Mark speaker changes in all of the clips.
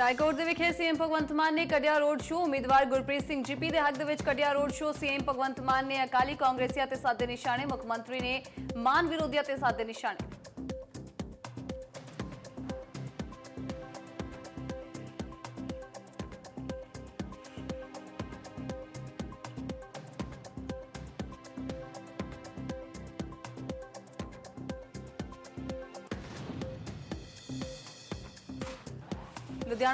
Speaker 1: ਰਾਏਕੋਟ ਦੇ ਵਿਖੇ ਸੀਐਮ ਭਗਵੰਤ ਮਾਨ ਨੇ ਕੱਢਿਆ ਰੋਡ ਸ਼ੋਅ। ਉਮੀਦਵਾਰ ਗੁਰਪ੍ਰੀਤ ਸਿੰਘ ਜੀਪੀ ਦੇ ਹੱਕ ਦੇ ਵਿੱਚ ਕੱਢਿਆ road show. CM Bhagwant Mann ਨੇ ਅਕਾਲੀ ਕਾਂਗਰਸੀਆਂ ਤੇ ਸਾਦੇ ਨਿਸ਼ਾਨੇ। ਮੁੱਖ ਮੰਤਰੀ ਨੇ ਮਾਨ ਵਿਰੋਧੀਆਂ ਤੇ ਸਾਦੇ ਨਿਸ਼ਾਨੇ।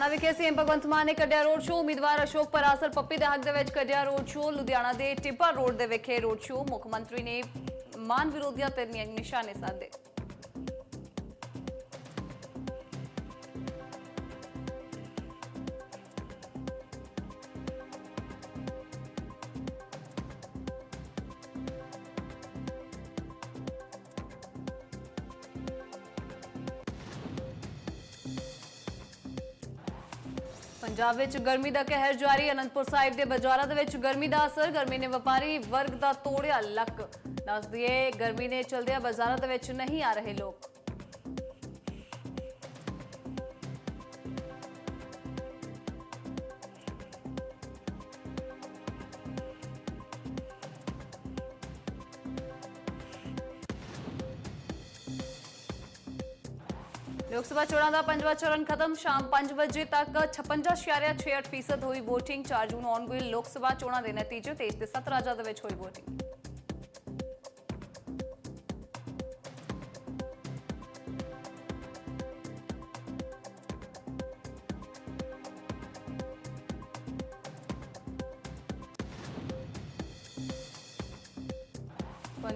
Speaker 1: ਲੁਧਿਆਣਾ ਵਿਖੇ ਸੀਐਮ ਭਗਵੰਤ ਮਾਨ ਨੇ ਕੱਢਿਆ ਰੋਡ ਸ਼ੋਅ। ਉਮੀਦਵਾਰ ਅਸ਼ੋਕ ਪਰਾਸਰ ਪੱਪੀ ਦੇ ਹੱਕ ਦੇ ਵਿੱਚ ਕੱਢਿਆ ਰੋਡ ਸ਼ੋਅ। ਲੁਧਿਆਣਾ ਦੇ ਟਿੱਪਾ ਰੋਡ ਦੇ ਵਿਖੇ ਰੋਡ ਸ਼ੋਅ। ਮੁੱਖ ਮੰਤਰੀ ਨੇ ਮਾਨ ਵਿਰੋਧੀਆਂ ਤੇ ਨਿਸ਼ਾਨੇ ਸਾਧੇ। ਪੰਜਾਬ ਵਿੱਚ ਗਰਮੀ ਦਾ ਕਹਿਰ ਜਾਰੀ। ਅਨੰਦਪੁਰ ਸਾਹਿਬ ਦੇ ਬਾਜ਼ਾਰਾਂ ਦੇ ਵਿੱਚ ਗਰਮੀ ਦਾ ਅਸਰ। ਗਰਮੀ ਨੇ ਵਪਾਰੀ ਵਰਗ ਦਾ ਤੋੜਿਆ ਲੱਕ। ਦੱਸ ਦਈਏ, ਗਰਮੀ ਨੇ ਚਲਦਿਆਂ ਬਾਜ਼ਾਰਾਂ ਦੇ ਵਿੱਚ ਨਹੀਂ ਆ ਰਹੇ ਲੋਕ। ਲੋਕ ਸਭਾ ਚੋਣਾਂ ਦਾ ਪੰਜਵਾਂ ਚਰਨ ਖਤਮ। ਸ਼ਾਮ 5 ਵਜੇ ਤੱਕ 56.68% ਫੀਸਦ ਹੋਈ VOTING 4 ਜੂਨ ਆਨਗੋਇੰਗ ਲੋਕ ਸਭਾ ਚੋਣਾਂ ਦੇ ਨਤੀਜੇ ਦੇਸ਼ ਦੇ 7 ਰਾਜਾਂ ਦੇ ਵਿੱਚ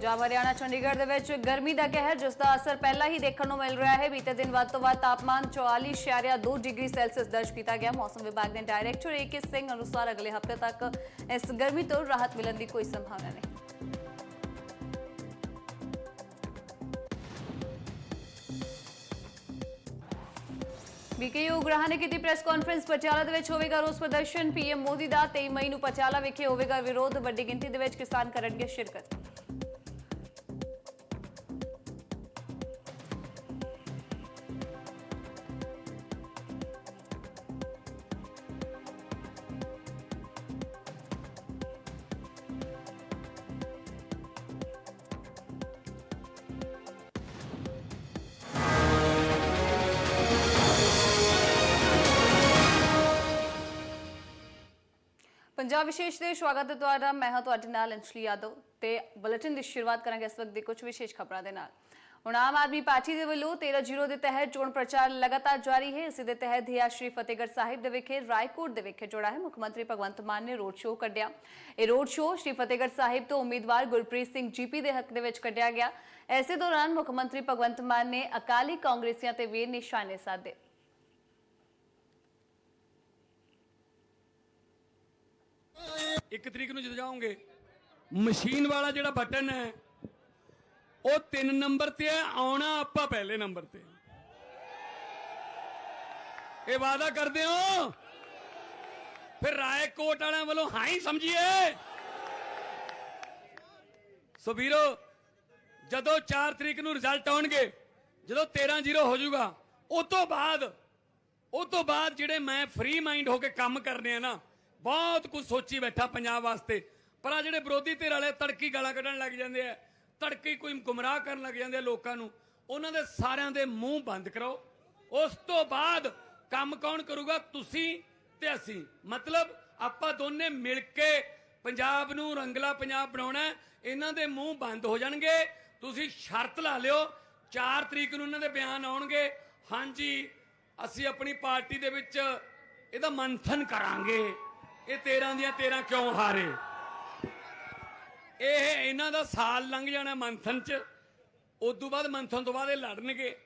Speaker 1: ਪੰਜਾਬ, ਹਰਿਆਣਾ, ਚੰਡੀਗੜ੍ਹ ਦੇ ਵਿੱਚ ਗਰਮੀ ਦਾ ਕਹਿਰ, ਜਿਸ ਦਾ ਅਸਰ ਪਹਿਲਾਂ ਹੀ ਦੇਖਣ ਨੂੰ ਮਿਲ ਰਿਹਾ ਹੈ। ਬੀਤੇ ਦਿਨ ਵੱਧ ਤੋਂ ਵੱਧ ਤਾਪਮਾਨ 44.2 ਡਿਗਰੀ ਸੈਲਸੀਅਸ ਦਰਜ ਕੀਤਾ ਗਿਆ। ਮੌਸਮ ਵਿਭਾਗ ਦੇ ਡਾਇਰੈਕਟਰ ਏਕੇ ਸਿੰਘ ਅਨੁਸਾਰ ਅਗਲੇ ਹਫ਼ਤੇ ਤੱਕ ਇਸ ਗਰਮੀ ਤੋਂ ਰਾਹਤ ਮਿਲਣ ਦੀ ਕੋਈ ਸੰਭਾਵਨਾ ਨਹੀਂ। ਬੀਕੇਯੂ ਗ੍ਰਾਹ ਨੇ ਕੀਤੀ ਪ੍ਰੈਸ ਕਾਨਫਰੰਸ। ਪਟਿਆਲਾ ਦੇ ਵਿੱਚ ਹੋਵੇਗਾ ਰੋਸ ਪ੍ਰਦਰਸ਼ਨ। ਪੀਐਮ ਮੋਦੀ ਦਾ 23 ਮਈ ਨੂੰ ਪਟਿਆਲਾ ਵਿਖੇ ਹੋਵੇਗਾ ਵਿਰੋਧ। ਵੱਡੀ ਗਿਣਤੀ ਦੇ ਵਿੱਚ ਕਿਸਾਨ ਕਰਨਗੇ ਸ਼ਿਰਕਤ। ਪੰਜਾਬ ਵਿਸ਼ੇਸ਼ ਦੇ ਸਵਾਗਤ ਹੈ ਤੁਹਾਡਾ। ਮੈਂ ਹਾਂ ਤੁਹਾਡੇ ਨਾਲ ਅੰਸ਼ਲੀ ਯਾਦਵ ਤੇ ਬੁਲੇਟਿਨ ਦੀ ਸ਼ੁਰੂਆਤ ਕਰਾਂਗੇ ਇਸ ਵਕਤ ਦੀ ਕੁਝ ਵਿਸ਼ੇਸ਼ ਖਬਰਾਂ ਦੇ ਨਾਲ। ਹੁਣ ਆਮ ਆਦਮੀ ਪਾਰਟੀ ਦੇ ਵੱਲੋਂ 13 ਜ਼ੀਰੋ ਦੇ ਤਹਿਤ ਚੋਣ ਪ੍ਰਚਾਰ ਲਗਾਤਾਰ ਜਾਰੀ ਹੈ। ਇਸੇ ਦੇ ਤਹਿਤ ਹਿਆ ਸ਼੍ਰੀ ਫਤਿਹਗੜ੍ਹ ਸਾਹਿਬ ਦੇ ਵਿਖੇ ਰਾਏਕੋਟ ਦੇ ਵਿਖੇ ਜੋੜਾ ਹੈ। ਮੁੱਖ ਮੰਤਰੀ ਭਗਵੰਤ ਮਾਨ ਨੇ ਰੋਡ ਸ਼ੋਅ ਕੱਢਿਆ। ਇਹ ਰੋਡ ਸ਼ੋਅ ਸ਼੍ਰੀ ਫਤਿਹਗੜ੍ਹ ਸਾਹਿਬ ਤੋਂ ਉਮੀਦਵਾਰ ਗੁਰਪ੍ਰੀਤ ਸਿੰਘ ਜੀਪੀ ਦੇ ਹੱਕ ਦੇ ਵਿੱਚ ਕੱਢਿਆ ਗਿਆ। ਐਸੇ ਦੌਰਾਨ ਮੁੱਖ ਮੰਤਰੀ ਭਗਵੰਤ ਮਾਨ ਨੇ ਅਕਾਲੀ ਕਾਂਗਰਸੀਆਂ ਤੇ ਵੀ ਨਿਸ਼ਾਨੇ ਸਾਧੇ।
Speaker 2: ਇੱਕ ਤਰੀਕ ਨੂੰ ਜਦੋਂ ਜਾਓਗੇ। ਮਸ਼ੀਨ ਵਾਲਾ ਜਿਹੜਾ ਬਟਨ ਹੈ, ਉਹ 3 ਨੰਬਰ ਤੇ ਹੈ, ਆਉਣਾ ਆਪਾਂ ਪਹਿਲੇ ਨੰਬਰ ਤੇ। ਇਹ ਵਾਅਦਾ ਕਰਦੇ ਹੋ? ਫਿਰ ਰਾਏਕੋਟ ਵਾਲਿਆਂ ਵੱਲੋਂ ਹਾਂ ਹੀ ਸਮਝੀਏ। ਸੋ ਵੀਰੋ, ਜਦੋਂ 4 ਤਰੀਕ ਨੂੰ ਰਿਜ਼ਲਟ ਆਉਣਗੇ, ਜਦੋਂ 13 ਜ਼ੀਰੋ ਹੋ ਜਾਊਗਾ ਉਸ ਤੋਂ ਬਾਅਦ, ਉਹ ਤੋਂ ਬਾਅਦ ਜਿਹੜੇ ਮੈਂ ਫ੍ਰੀ ਮਾਈਂਡ ਹੋ ਕੇ ਕੰਮ ਕਰਨੇ ਆ ਨਾ ਬਹੁਤ ਕੁਝ ਸੋਚੀ ਬੈਠਾ ਪੰਜਾਬ ਵਾਸਤੇ। ਪਰ ਆ ਜਿਹੜੇ ਵਿਰੋਧੀ ਧਿਰ ਵਾਲੇ ਤੜਕੀ ਗਾਲਾਂ ਕੱਢਣ ਲੱਗ ਜਾਂਦੇ ਆ, ਤੜਕੀ ਕੋਈ ਗੁੰਮਰਾਹ ਕਰਨ ਲੱਗ ਜਾਂਦੇ ਆ ਲੋਕਾਂ ਨੂੰ, ਉਹਨਾਂ ਦੇ ਸਾਰਿਆਂ ਦੇ ਮੂੰਹ ਬੰਦ ਕਰੋ। ਉਸ ਤੋਂ ਬਾਅਦ ਕੰਮ ਕੌਣ ਕਰੂਗਾ? ਤੁਸੀਂ ਤੇ ਅਸੀਂ। ਮਤਲਬ ਆਪਾਂ ਦੋਨੇ ਮਿਲ ਕੇ ਪੰਜਾਬ ਨੂੰ ਰੰਗਲਾ ਪੰਜਾਬ ਬਣਾਉਣਾ ਹੈ। ਇਹਨਾਂ ਦੇ ਮੂੰਹ ਬੰਦ ਹੋ ਜਾਣਗੇ। ਤੁਸੀਂ ਸ਼ਰਤ ਲਾ ਲਿਓ 4 ਤਰੀਕ ਨੂੰ ਇਹਨਾਂ ਦੇ ਬਿਆਨ ਆਉਣਗੇ। ਹਾਂਜੀ, ਅਸੀਂ ਆਪਣੀ ਪਾਰਟੀ ਦੇ ਵਿੱਚ ਇਹਦਾ ਮੰਥਨ ਕਰਾਂਗੇ। ਇਹ 13 ਦੀਆਂ 13 ਕਿਉਂ ਹਾਰੇ? ਇਹ ਇਹਨਾਂ ਦਾ ਸਾਲ ਲੰਘ ਜਾਣਾ ਮੰਥਨ ਚ। ਉਦੋਂ ਬਾਅਦ ਮੰਥਨ ਤੋਂ ਬਾਅਦ ਇਹ ਲੜਨਗੇ।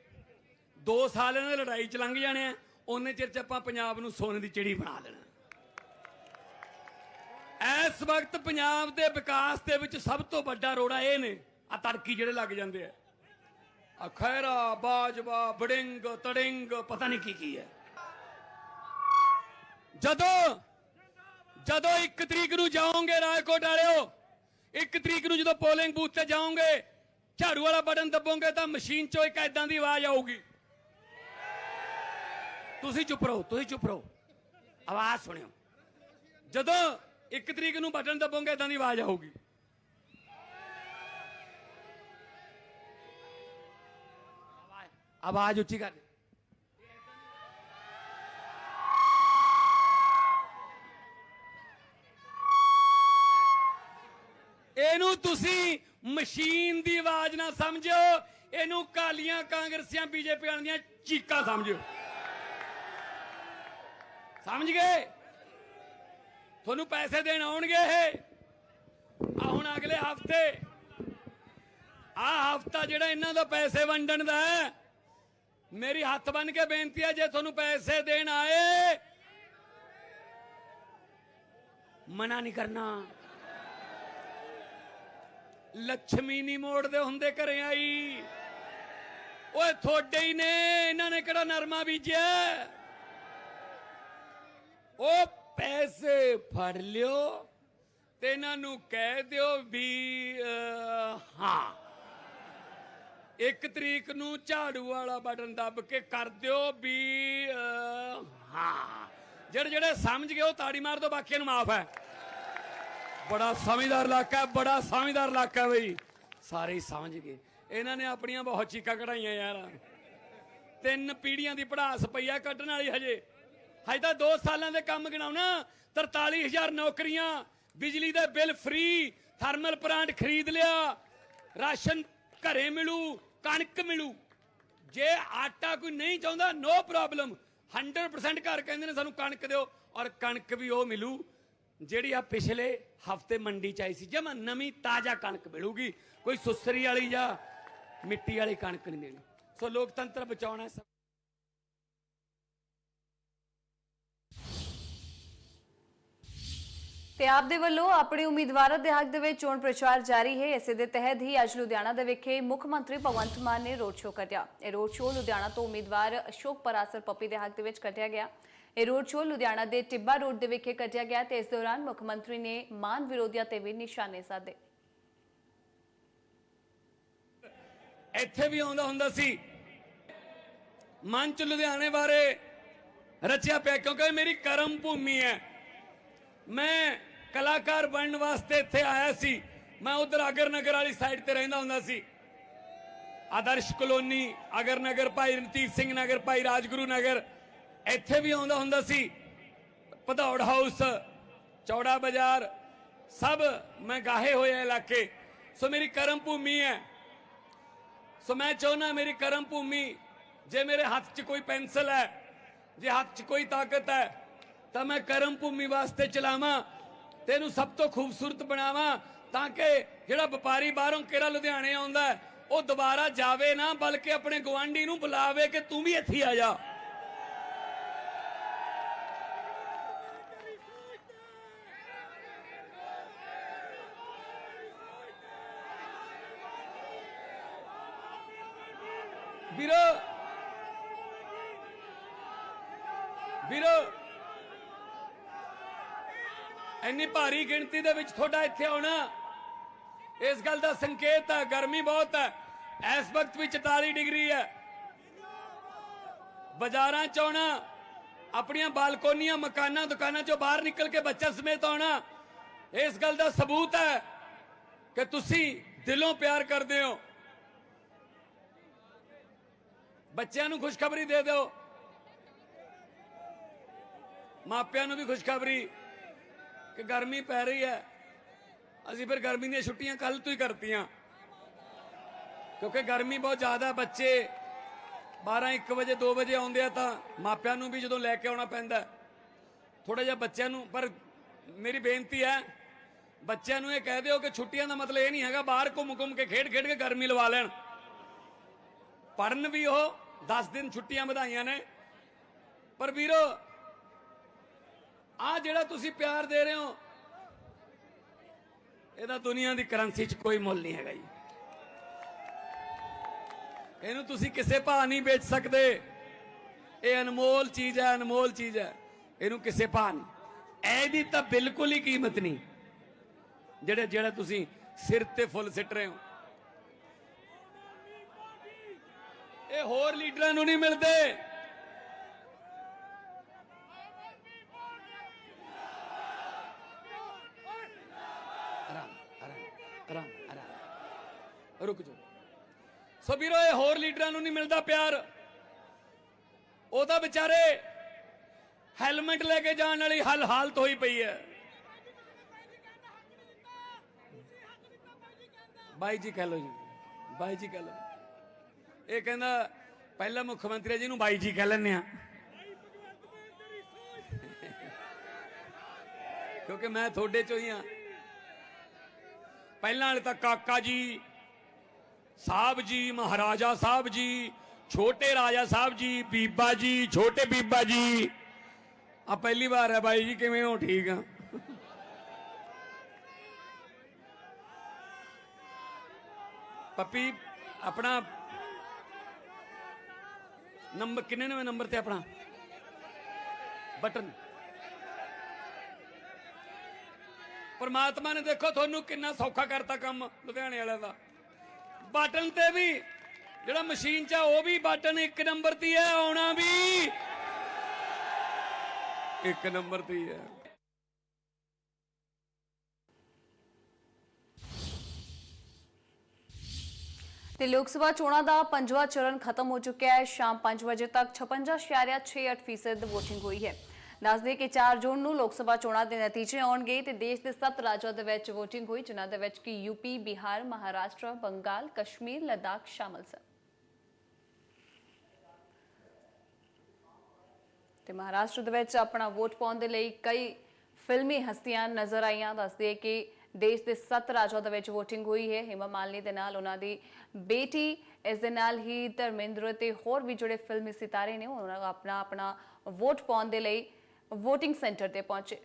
Speaker 2: 2 ਸਾਲ ਇਹਨਾਂ ਦੇ ਲੜਾਈ ਚ ਲੰਘ ਜਾਣੇ ਆ। ਉਹਨੇ ਚਿਰ ਚ ਆਪਾਂ ਪੰਜਾਬ ਨੂੰ ਸੋਨੇ ਦੀ ਚਿੜੀ ਬਣਾ ਦੇਣਾ ਇਸ ਵਕਤ ਪੰਜਾਬ ਦੇ ਵਿਕਾਸ ਦੇ ਵਿੱਚ ਸਭ ਤੋਂ ਵੱਡਾ ਰੋੜਾ ਇਹ ਨੇ ਆ ਤੜਕੀ ਜਿਹੜੇ ਲੱਗ ਜਾਂਦੇ ਆ। ਆ ਖੈਰਾ ਬਾਜਵਾ ਬੜਿੰਗ ਤੜਿੰਗ, ਪਤਾ ਨਹੀਂ ਕੀ ਕੀ ਹੈ। ਜਦੋਂ ਜਦੋਂ 1 ਤਰੀਕ ਨੂੰ ਜਾਓਗੇ ਰਾਏਕੋਟ ਵਾਲਿਓ 1 ਤਰੀਕ ਨੂੰ ਜਦੋਂ ਪੋਲਿੰਗ ਬੂਥ ਤੇ ਜਾਓਗੇ, ਝਾੜੂ ਵਾਲਾ ਬਟਨ ਦੱਬੋਗੇ ਤਾਂ ਮਸ਼ੀਨ ਚੋਂ ਇੱਕ ਐਦਾਂ ਦੀ ਆਵਾਜ਼ ਆਊਗੀ। ਤੁਸੀਂ ਚੁੱਪ ਰਹੋ, ਤੁਸੀਂ ਚੁੱਪ ਰਹੋ। ਆਵਾਜ਼ ਸੁਣਿਓ। ਜਦੋਂ 1 ਤਰੀਕ ਨੂੰ ਬਟਨ ਦਬੋਗੇ ਇਦਾਂ ਦੀ ਆਵਾਜ਼ ਆਊਗੀ। ਆਵਾਜ਼- ਆਵਾਜ਼ ਉੱਚੀ ਕਰ। ਤੁਸੀਂ ਮਸ਼ੀਨ ਦੀ ਆਵਾਜ਼ ਨਾ ਸਮਝਿਓ, ਇਹਨੂੰ ਕਾਲੀਆਂ ਕਾਂਗਰਸੀਆਂ, ਬੀਜੇਪੀ ਵਾਲਿਆਂ ਦੀਆਂ ਚੀਕਾਂ ਸਮਝੋ ਸਮਝ ਗਏ? ਤੁਹਾਨੂੰ ਪੈਸੇ ਦੇਣ ਆਉਣਗੇ ਇਹ। ਆ ਹੁਣ ਅਗਲੇ ਹਫ਼ਤੇ। ਆ ਹਫਤਾ ਜਿਹੜਾ ਇਹਨਾਂ ਦਾ ਪੈਸੇ ਵੰਡਣ ਦਾ ਹੈ, ਮੇਰੀ ਹੱਥ ਬੰਨ ਕੇ ਬੇਨਤੀ ਹੈ, ਜੇ ਤੁਹਾਨੂੰ ਪੈਸੇ ਦੇਣ ਆਏ, ਮਨਾ ਨਹੀਂ ਕਰਨਾ। ਲక్ష్ਮੀ ਨਹੀਂ ਮੋੜਦੇ ਹੁੰਦੇ ਘਰੇ ਆਈ। ਓਏ ਥੋੜੇ ਹੀ ਨੇ, ਇਹਨਾਂ ਨੇ ਕਿਹੜਾ ਨਰਮਾ ਬੀਜਿਆ? ਉਹ ਪੈਸੇ ਫੜ ਲਿਓ ਤੇ ਇਹਨਾਂ ਨੂੰ ਕਹਿ ਦਿਓ ਵੀ ਹਾਂ। ਇੱਕ ਤਰੀਕ ਨੂੰ ਝਾੜੂ ਵਾਲਾ ਬਟਨ ਦੱਬ ਕੇ ਕਰ ਦਿਓ ਵੀ ਹਾਂ। ਜਿਹੜੇ ਜਿਹੜੇ ਸਮਝ ਗਏ ਉਹ ਤਾੜੀ ਮਾਰ ਦੋ, ਬਾਕੀਆਂ ਨੂੰ ਮਾਫ ਹੈ। ਬੜਾ ਸਮਝਦਾਰ ਇਲਾਕਾ ਹੈ, ਬੜਾ ਸਮਝਦਾਰ ਇਲਾਕਾ ਹੈ ਬਈ। ਸਾਰੇ ਸਮਝ ਗਏ। ਇਹਨਾਂ ਨੇ ਆਪਣੀਆਂ ਬਹੁਤ ਚੀਕਾਂ ਕਢਾਈਆਂ ਯਾਰ। ਤਿੰਨ ਪੀੜੀਆਂ ਦੀ ਪੜਾਸ ਪਈ ਪਈਆ ਕੱਢਣ ਵਾਲੀ ਹਜੇ। ਹਜੇ ਤਾਂ 2 ਸਾਲਾਂ ਦੇ ਕੰਮ ਗਿਣਾਉਣਾ। 43000 ਨੌਕਰੀਆਂ, ਬਿਜਲੀ ਦੇ ਬਿੱਲ ਫ੍ਰੀ ਥਰਮਲ ਪਲਾਂਟ ਖਰੀਦ ਲਿਆ। ਰਾਸ਼ਨ ਘਰੇ ਮਿਲੂ, ਕਣਕ ਮਿਲੂ। ਜੇ ਆਟਾ ਕੋਈ ਨਹੀਂ ਚਾਹੁੰਦਾ ਨੋ ਪ੍ਰੋਬਲਮ 100% ਘਰ ਕਹਿੰਦੇ ਨੇ ਸਾਨੂੰ ਕਣਕ ਦਿਓ। ਔਰ ਕਣਕ ਵੀ ਉਹ ਮਿਲੂ। ਜਿਹੜੀ ਆ ਪਿਛਲੇ ਹਫ਼ਤੇ ਮੰਡੀ ਚ ਆਈ ਸੀ, ਜਮਾ ਨਵੀਂ ਤਾਜ਼ਾ ਕਣਕ ਮਿਲੂਗੀ। ਕੋਈ ਸੁਸਰੀ ਵਾਲੀ ਜਾਂ ਮਿੱਟੀ ਵਾਲੀ ਕਣਕ ਨਹੀਂ ਮਿਲਣੀ। ਸੋ ਲੋਕਤੰਤਰ ਬਚਾਉਣਾ
Speaker 1: ਤੇ ਆਪ ਦੇ ਵੱਲੋਂ ਆਪਣੇ ਉਮੀਦਵਾਰਾਂ ਦੇ ਹੱਕ ਦੇ ਵਿੱਚ ਚੋਣ ਪ੍ਰਚਾਰ ਜਾਰੀ ਹੈ। ਇਸੇ ਦੇ ਤਹਿਤ ਹੀ ਅੱਜ ਲੁਧਿਆਣਾ ਦੇ ਵਿਖੇ ਮੁੱਖ ਮੰਤਰੀ ਭਗਵੰਤ ਮਾਨ ਨੇ ਰੋਡ ਸ਼ੋਅ ਕੱਢਿਆ ਇਹ ਰੋਡ ਸ਼ੋਅ ਲੁਧਿਆਣਾ ਤੋਂ ਉਮੀਦਵਾਰ ਅਸ਼ੋਕ ਪਰਾਸਰ ਪੱਪੀ ਦੇ ਹੱਕ ਦੇ ਵਿੱਚ ਕੱਢਿਆ ਗਿਆ। ਇਹ ਰੋਡ ਸ਼ੋਅ ਲੁਧਿਆਣਾ ਦੇ ਟਿੱਬਾ ਰੋਡ ਦੇ ਵਿਖੇ ਕੱਢਿਆ ਗਿਆ ਤੇ ਇਸ ਦੌਰਾਨ ਮੁੱਖ ਮੰਤਰੀ ਨੇ ਮਾਨ ਵਿਰੋਧੀਆਂ ਤੇ ਵੀ ਨਿਸ਼ਾਨੇ ਸਾਧੇ।
Speaker 2: ਇੱਥੇ ਵੀ ਆਉਂਦਾ ਹੁੰਦਾ ਸੀ। ਮਨ ਚ ਲੁਧਿਆਣੇ ਬਾਰੇ ਰਚਿਆ ਪਿਆ, ਕਿਉਂਕਿ ਮੇਰੀ ਕਰਮ ਭੂਮੀ ਹੈ। ਮੈਂ ਕਲਾਕਾਰ ਬਣਨ ਵਾਸਤੇ ਇੱਥੇ ਆਇਆ ਸੀ। ਮੈਂ ਉਧਰ ਅਗਰ ਨਗਰ ਵਾਲੀ ਸਾਈਡ ਤੇ ਰਹਿੰਦਾ ਹੁੰਦਾ ਸੀ। ਆਦਰਸ਼ ਕਲੋਨੀ ਅਗਰ ਨਗਰ ਭਾਈ ਰਣਜੀਤ ਸਿੰਘ ਨਗਰ, ਭਾਈ ਰਾਜਗੁਰੂ ਨਗਰ ਇੱਥੇ ਵੀ ਆਉਂਦਾ ਹੁੰਦਾ ਸੀ। ਭਦੌੜ ਹਾਊਸ ਚੌੜਾ ਬਾਜ਼ਾਰ, ਸਭ ਮੈਂ ਗਾਹੇ ਹੋਏ ਇਲਾਕੇ। ਸੋ ਮੇਰੀ ਕਰਮ ਭੂਮੀ ਹੈ। ਸੋ ਮੈਂ ਚਾਹੁੰਦਾ ਮੇਰੀ ਕਰਮ ਭੂਮੀ, ਜੇ ਮੇਰੇ ਹੱਥ 'ਚ ਕੋਈ ਪੈਨਸਲ ਹੈ, ਜੇ ਹੱਥ 'ਚ ਕੋਈ ਤਾਕਤ ਹੈ, ਤਾਂ ਮੈਂ ਕਰਮ ਭੂਮੀ ਵਾਸਤੇ ਚਲਾਵਾਂ ਤੇ ਇਹਨੂੰ ਸਭ ਤੋਂ ਖੂਬਸੂਰਤ ਬਣਾਵਾਂ, ਤਾਂ ਕਿ ਜਿਹੜਾ ਵਪਾਰੀ ਬਾਹਰੋਂ ਕਿਹੜਾ ਲੁਧਿਆਣੇ ਆਉਂਦਾ ਉਹ ਦੁਬਾਰਾ ਜਾਵੇ ਨਾ, ਬਲਕਿ ਆਪਣੇ ਗਵਾਂਢੀ ਨੂੰ ਬੁਲਾਵੇ ਕਿ ਤੂੰ ਵੀ ਇੱਥੇ ਆ ਜਾ। ਵੀਰੋ। ਵੀਰੋ। ਇੰਨੀ ਭਾਰੀ ਗਿਣਤੀ ਦੇ ਵਿੱਚ ਤੁਹਾਡਾ ਇੱਥੇ ਆਉਣਾ। ਇਸ ਗੱਲ ਦਾ ਸੰਕੇਤ ਹੈ, ਗਰਮੀ ਬਹੁਤ ਹੈ। ਇਸ ਵਕਤ ਵੀ 44 ਡਿਗਰੀ ਹੈ। ਬਾਜ਼ਾਰਾਂ ਚ ਆਉਣਾ, ਆਪਣੀਆਂ ਬਾਲਕੋਨੀਆਂ, ਮਕਾਨਾਂ, ਦੁਕਾਨਾਂ ਚੋਂ ਬਾਹਰ ਨਿਕਲ ਕੇ ਬੱਚਾ ਸਮੇਤ ਆਉਣਾ, ਇਸ ਗੱਲ ਦਾ ਸਬੂਤ ਹੈ ਕਿ ਤੁਸੀਂ ਦਿਲੋਂ ਪਿਆਰ ਕਰਦੇ ਹੋ। ਬੱਚਿਆਂ ਨੂੰ ਖੁਸ਼ਖਬਰੀ ਦੇ ਦਿਓ। ਮਾਪਿਆਂ ਨੂੰ ਵੀ ਖੁਸ਼ਖਬਰੀ। ਕਿ ਗਰਮੀ ਪੈ ਰਹੀ ਹੈ। ਅਸੀਂ ਫਿਰ ਗਰਮੀ ਦੀਆਂ ਛੁੱਟੀਆਂ ਕੱਲ ਤੋਂ ਹੀ ਕਰਤੀਆਂ। ਕਿਉਂਕਿ ਗਰਮੀ ਬਹੁਤ ਜ਼ਿਆਦਾ ਬੱਚੇ। 12 1 ਵਜੇ 2 ਵਜੇ ਆਉਂਦੇ ਆ ਤਾਂ ਮਾਪਿਆਂ ਨੂੰ ਵੀ ਜਦੋਂ ਲੈ ਕੇ ਆਉਣਾ ਪੈਂਦਾ ਥੋੜਾ ਜਿਹਾ ਬੱਚਿਆਂ ਨੂੰ, ਪਰ ਮੇਰੀ ਬੇਨਤੀ ਹੈ, ਬੱਚਿਆਂ ਨੂੰ ਇਹ ਕਹਿ ਦਿਓ ਕਿ ਛੁੱਟੀਆਂ ਦਾ ਮਤਲਬ ਇਹ ਨਹੀਂ ਹੈਗਾ, ਬਾਹਰ ਘੁੰਮ ਘੁੰਮ ਕੇ ਖੇਡ ਖੇਡ ਕੇ ਗਰਮੀ ਲਵਾ ਲੈਣ। ਪੜਨ ਵੀ ਉਹ 10 ਦਿਨ ਛੁੱਟੀਆਂ ਵਧਾਈਆਂ ਨੇ। ਪਰ ਵੀਰੋ ਆ ਜਿਹੜਾ ਤੁਸੀਂ ਪਿਆਰ ਦੇ ਰਹੇ ਹੋ, ਇਹਦਾ ਦੁਨੀਆ ਦੀ ਕਰੰਸੀ 'ਚ ਕੋਈ ਮੁੱਲ ਨਹੀਂ ਹੈਗਾ ਜੀ। ਇਹਨੂੰ ਤੁਸੀਂ ਕਿਸੇ ਭਾਅ ਨਹੀਂ ਵੇਚ ਸਕਦੇ। ਇਹ ਅਨਮੋਲ ਚੀਜ਼ ਹੈ, ਅਨਮੋਲ ਚੀਜ਼ ਹੈ। ਇਹਨੂੰ ਕਿਸੇ ਭਾਅ ਨਹੀਂ। ਇਹਦੀ ਤਾਂ ਬਿਲਕੁਲ ਹੀ ਕੀਮਤ ਨਹੀਂ। ਜਿਹੜੇ ਜਿਹੜਾ ਤੁਸੀਂ ਸਿਰ ਤੇ ਫੁੱਲ ਸਿੱਟ ਰਹੇ ਹੋ। ਇਹ ਹੋਰ ਲੀਡਰਾਂ ਨੂੰ ਨਹੀਂ ਮਿਲਦੇ। ਰੁਕ ਜਾਓ। ਸੋ ਵੀਰੋ, ਇਹ ਹੋਰ ਲੀਡਰਾਂ ਨੂੰ ਨਹੀਂ ਮਿਲਦਾ ਪਿਆਰ। ਉਹ ਤਾਂ ਵਿਚਾਰੇ ਹੈਲਮਟ ਲੈ ਕੇ ਜਾਣ ਵਾਲੀ ਹਲ ਹਾਲਤ ਹੋਈ ਪਈ ਹੈ। ਬਾਈ ਜੀ ਕਹਿ ਲੋ ਜੀ। ਬਾਈ ਜੀ ਕਹਿ ਲੋ ਇਹ ਕਹਿੰਦਾ, ਪਹਿਲਾ ਮੁੱਖ ਮੰਤਰੀ ਜੀ ਨੂੰ ਬਾਈ ਜੀ ਕਹਿ ਲੈਂਦੇ ਆ। ਕਿਉਂਕਿ ਮੈਂ ਤੁਹਾਡੇ ਚੋਂ ਹੀ ਆ। ਪਹਿਲਾਂ ਵਾਲੇ ਤਾਂ ਕਾਕਾ ਜੀ, ਸਾਹਿਬ ਜੀ, ਮਹਾਰਾਜਾ ਸਾਹਿਬ ਜੀ, ਛੋਟੇ ਰਾਜਾ ਸਾਹਿਬ ਜੀ, ਬੀਬਾ ਜੀ, ਛੋਟੇ ਬੀਬਾ ਜੀ। ਆ ਪਹਿਲੀ ਵਾਰ ਹੈ ਬਾਈ ਜੀ, ਕਿਵੇਂ ਹੋ? ਠੀਕ ਆ। ਪੱਪੀ, ਆਪਣਾ ਨੰਬਰ ਕਿੰਨੇ ਨਵੇਂ ਨੰਬਰ ਤੇ ਆਪਣਾ? ਬਟਨ। ਪਰਮਾਤਮਾ ਨੇ ਦੇਖੋ, ਤੁਹਾਨੂੰ ਕਿੰਨਾ ਸੌਖਾ ਕਰਤਾ ਕੰਮ ਲੁਧਿਆਣੇ ਵਾਲਿਆਂ ਦਾ। ਬਟਨ ਤੇ ਵੀ, ਜਿਹੜਾ ਮਸ਼ੀਨ 'ਚ ਆ, ਉਹ ਵੀ ਬਟਨ ਇੱਕ ਨੰਬਰ ਤੇ ਹੈ ਆਉਣਾ ਵੀ ਇੱਕ ਨੰਬਰ ਤੇ ਹੈ ਹੈ
Speaker 1: ਤੇ ਲੋਕ ਸਭਾ ਚੋਣਾਂ ਦਾ ਪੰਜਵਾਂ ਚਰਨ ਖਤਮ ਹੋ ਚੁੱਕਿਆ ਹੈ। ਸ਼ਾਮ 5 ਵਜੇ ਤੱਕ 56.68% ਵੋਟਿੰਗ ਹੋਈ ਹੈ। ਦੱਸਦੇ ਕਿ 4 ਜੂਨ ਨੂੰ ਲੋਕ ਸਭਾ ਚੋਣਾਂ ਦੇ ਨਤੀਜੇ ਆਉਣਗੇ ਤੇ ਦੇਸ਼ ਦੇ 7 ਰਾਜਾਂ ਦੇ ਵਿੱਚ VOTING ਹੋਈ, ਜਿਨ੍ਹਾਂ ਦੇ ਵਿੱਚ ਕਿ ਯੂਪੀ ਬਿਹਾਰ, ਮਹਾਰਾਸ਼ਟਰ, ਬੰਗਾਲ, ਕਸ਼ਮੀਰ, ਲਦਾਖ ਸ਼ਾਮਲ ਸਨ। ਤੇ ਮਹਾਰਾਸ਼ਟਰ ਦੇ ਵਿੱਚ ਆਪਣਾ ਵੋਟ ਪਾਉਣ ਦੇ ਲਈ ਕਈ ਫਿਲਮੀ ਹਸਤੀਆਂ ਨਜ਼ਰ ਆਈਆਂ। ਦੱਸਦੇ ਕਿ ਦੇਸ਼ ਦੇ 7 ਰਾਜਾਂ ਦੇ ਵਿੱਚ VOTING ਹੋਈ ਹੈ। ਹਿਮਾ ਮਾਲਨੀ ਦੇ ਨਾਲ ਉਹਨਾਂ ਦੀ ਬੇਟੀ, ਇਸ ਦੇ ਨਾਲ ਹੀ ਧਰਮਿੰਦਰ ਤੇ ਹੋਰ ਵੀ ਜਿਹੜੇ ਫਿਲਮੀ ਸਿਤਾਰੇ ਨੇ ਉਹਨਾਂ ਆਪਣਾ ਆਪਣਾ ਵੋਟ ਪਾਉਣ ਦੇ ਲਈ VOTING ਸੈਂਟਰ ਤੇ ਪਹੁੰਚੇ।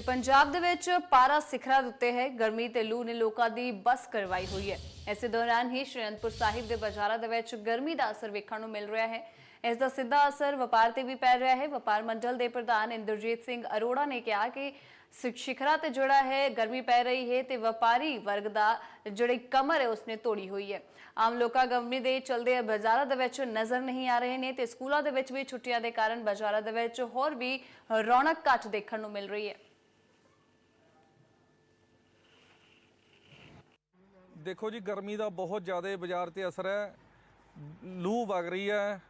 Speaker 1: ਤੇ ਪੰਜਾਬ ਦੇ ਵਿੱਚ ਪਾਰਾ ਸਿਖਰਾਂ ਦੇ ਉੱਤੇ ਹੈ। ਗਰਮੀ ਤੇ ਲੂ ਨੇ ਲੋਕਾਂ ਦੀ ਬਸ ਕਰਵਾਈ ਹੋਈ ਹੈ। ਇਸੇ ਦੌਰਾਨ ਹੀ ਸ਼੍ਰੀ ਅਨੰਦਪੁਰ ਸਾਹਿਬ ਦੇ ਬਾਜ਼ਾਰਾਂ ਦੇ ਵਿੱਚ ਗਰਮੀ ਦਾ ਅਸਰ ਵੇਖਣ ਨੂੰ ਮਿਲ ਰਿਹਾ ਹੈ। ਇਸ ਦਾ ਸਿੱਧਾ ਅਸਰ ਵਪਾਰ ਤੇ ਵੀ ਪੈ ਰਿਹਾ ਹੈ। ਵਪਾਰ ਮੰਡਲ ਦੇ ਪ੍ਰਧਾਨ ਇੰਦਰਜੀਤ ਸਿੰਘ ਅਰੋੜਾ ਨੇ ਕਿਹਾ ਕਿ ਸਿ- ਸਿਖਰਾਂ ਤੇ ਜਿਹੜਾ ਹੈ, ਗਰਮੀ ਪੈ ਰਹੀ ਹੈ ਤੇ ਵਪਾਰੀ ਵਰਗ ਦਾ ਜਿਹੜੀ ਕਮਰ ਹੈ, ਉਸਨੇ ਤੋੜੀ ਹੋਈ ਹੈ। ਆਮ ਲੋਕਾਂ ਗਰਮੀ ਦੇ ਚਲਦੇ ਬਾਜ਼ਾਰਾਂ ਦੇ ਵਿੱਚ ਨਜ਼ਰ ਨਹੀਂ ਆ ਰਹੇ ਨੇ ਤੇ ਸਕੂਲਾਂ ਦੇ ਵਿੱਚ ਵੀ ਛੁੱਟੀਆਂ ਦੇ ਕਾਰਨ ਬਾਜ਼ਾਰਾਂ ਦੇ ਵਿੱਚ ਹੋਰ ਵੀ ਰੌਣਕ ਘੱਟ ਦੇਖਣ ਨੂੰ ਮਿਲ ਰਹੀ ਹੈ।
Speaker 3: ਦੇਖੋ ਜੀ, ਗਰਮੀ ਦਾ ਬਹੁਤ ਜ਼ਿਆਦਾ ਬਾਜ਼ਾਰ ਤੇ ਅਸਰ ਹੈ। ਲੂ ਵਗ ਰਹੀ ਹੈ।